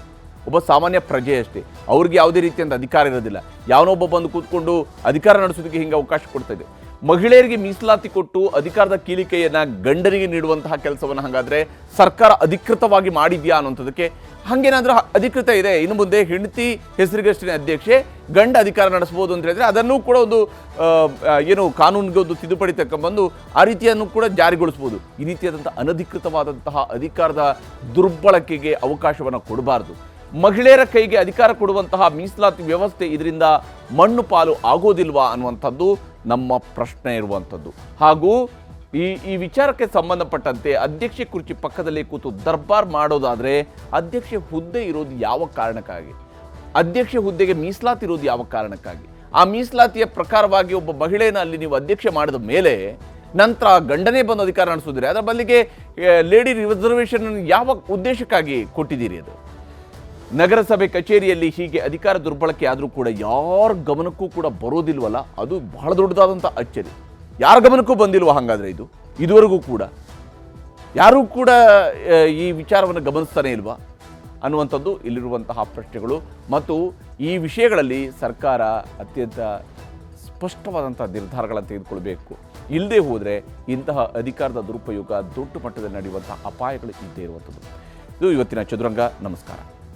ಒಬ್ಬ ಸಾಮಾನ್ಯ ಪ್ರಜೆ ಅಷ್ಟೇ. ಅವ್ರಿಗೆ ಯಾವುದೇ ರೀತಿಯಂಥ ಅಧಿಕಾರ ಇರೋದಿಲ್ಲ. ಯಾವನೊಬ್ಬ ಬಂದು ಕೂತ್ಕೊಂಡು ಅಧಿಕಾರ ನಡೆಸೋದಕ್ಕೆ ಹಿಂಗೆ ಅವಕಾಶ ಕೊಡ್ತಾ ಇದೆ. ಮಹಿಳೆಯರಿಗೆ ಮೀಸಲಾತಿ ಕೊಟ್ಟು ಅಧಿಕಾರದ ಕೀಲಿಕೆಯನ್ನು ಗಂಡನಿಗೆ ನೀಡುವಂತಹ ಕೆಲಸವನ್ನು ಹಾಗಾದ್ರೆ ಸರ್ಕಾರ ಅಧಿಕೃತವಾಗಿ ಮಾಡಿದ್ಯಾ ಅನ್ನೋಂಥದ್ದಕ್ಕೆ ಹಾಗೇನಾದರೂ ಅಧಿಕೃತ ಇದೆ. ಇನ್ನು ಮುಂದೆ ಹೆಂಡತಿ ಹೆಸರಿಗಷ್ಟೇ ಅಧ್ಯಕ್ಷೆ, ಗಂಡ ಅಧಿಕಾರ ನಡೆಸ್ಬೋದು ಅಂತ ಹೇಳಿದ್ರೆ ಅದನ್ನು ಕೂಡ ಒಂದು ಏನು ಕಾನೂನಿಗೆ ಒಂದು ತಿದ್ದುಪಡಿ ತಕ್ಕಂಬಂದು ಆ ರೀತಿಯನ್ನು ಕೂಡ ಜಾರಿಗೊಳಿಸ್ಬೋದು ಈ ರೀತಿಯಾದಂಥ ಅನಧಿಕೃತವಾದಂತಹ ಅಧಿಕಾರದ ದುರ್ಬಳಕೆಗೆ ಅವಕಾಶವನ್ನು ಕೊಡಬಾರ್ದು. ಮಹಿಳೆಯರ ಕೈಗೆ ಅಧಿಕಾರ ಕೊಡುವಂತಹ ಮೀಸಲಾತಿ ವ್ಯವಸ್ಥೆ ಇದರಿಂದ ಮಣ್ಣು ಪಾಲು ಆಗೋದಿಲ್ವಾ ಅನ್ನುವಂಥದ್ದು ನಮ್ಮ ಪ್ರಶ್ನೆ ಇರುವಂಥದ್ದು. ಹಾಗೂ ಈ ಈ ವಿಚಾರಕ್ಕೆ ಸಂಬಂಧಪಟ್ಟಂತೆ ಅಧ್ಯಕ್ಷೆ ಕುರ್ಚಿ ಪಕ್ಕದಲ್ಲಿ ಕೂತು ದರ್ಬಾರ್ ಮಾಡೋದಾದರೆ ಅಧ್ಯಕ್ಷೆ ಹುದ್ದೆ ಇರೋದು ಯಾವ ಕಾರಣಕ್ಕಾಗಿ? ಅಧ್ಯಕ್ಷ ಹುದ್ದೆಗೆ ಮೀಸಲಾತಿ ಇರೋದು ಯಾವ ಕಾರಣಕ್ಕಾಗಿ? ಆ ಮೀಸಲಾತಿಯ ಪ್ರಕಾರವಾಗಿ ಒಬ್ಬ ಮಹಿಳೆಯನ್ನು ಅಲ್ಲಿ ನೀವು ಅಧ್ಯಕ್ಷೆ ಮಾಡಿದ ಮೇಲೆ ನಂತರ ಗಂಡನೇ ಬಂದು ಅಧಿಕಾರ ನಡೆಸಿದ್ರೆ ಅದರ ಬದಲಿಗೆ ಲೇಡಿ ರಿಸರ್ವೇಷನ್ ಯಾವ ಉದ್ದೇಶಕ್ಕಾಗಿ ಕೊಟ್ಟಿದ್ದೀರಿ ಅದು? ನಗರಸಭೆ ಕಚೇರಿಯಲ್ಲಿ ಹೀಗೆ ಅಧಿಕಾರ ದುರ್ಬಳಕೆ ಆದರೂ ಕೂಡ ಯಾರ ಗಮನಕ್ಕೂ ಕೂಡ ಬರೋದಿಲ್ವಲ್ಲ, ಅದು ಬಹಳ ದೊಡ್ಡದಾದಂಥ ಅಚ್ಚರಿ. ಯಾರ ಗಮನಕ್ಕೂ ಬಂದಿಲ್ವ ಹಾಗಾದರೆ ಇದು? ಇದುವರೆಗೂ ಕೂಡ. ಯಾರೂ ಕೂಡ ಈ ವಿಚಾರವನ್ನು ಗಮನಿಸ್ತಾನೆ ಇಲ್ವಾ? ಅನ್ನುವಂಥದ್ದು ಇಲ್ಲಿರುವಂತಹ ಪ್ರಶ್ನೆಗಳು. ಮತ್ತು ಈ ವಿಷಯಗಳಲ್ಲಿ ಸರ್ಕಾರ ಅತ್ಯಂತ ಸ್ಪಷ್ಟವಾದಂಥ ನಿರ್ಧಾರಗಳನ್ನು ತೆಗೆದುಕೊಳ್ಬೇಕು. ಇಲ್ಲದೆ ಹೋದರೆ ಇಂತಹ ಅಧಿಕಾರದ ದುರುಪಯೋಗ ದೊಡ್ಡ ಮಟ್ಟದಲ್ಲಿ ನಡೆಯುವಂತಹ ಅಪಾಯಗಳು ಇದ್ದೇ ಇರುವಂಥದ್ದು. ಇದು ಇವತ್ತಿನ ಚದುರಂಗ. ನಮಸ್ಕಾರ.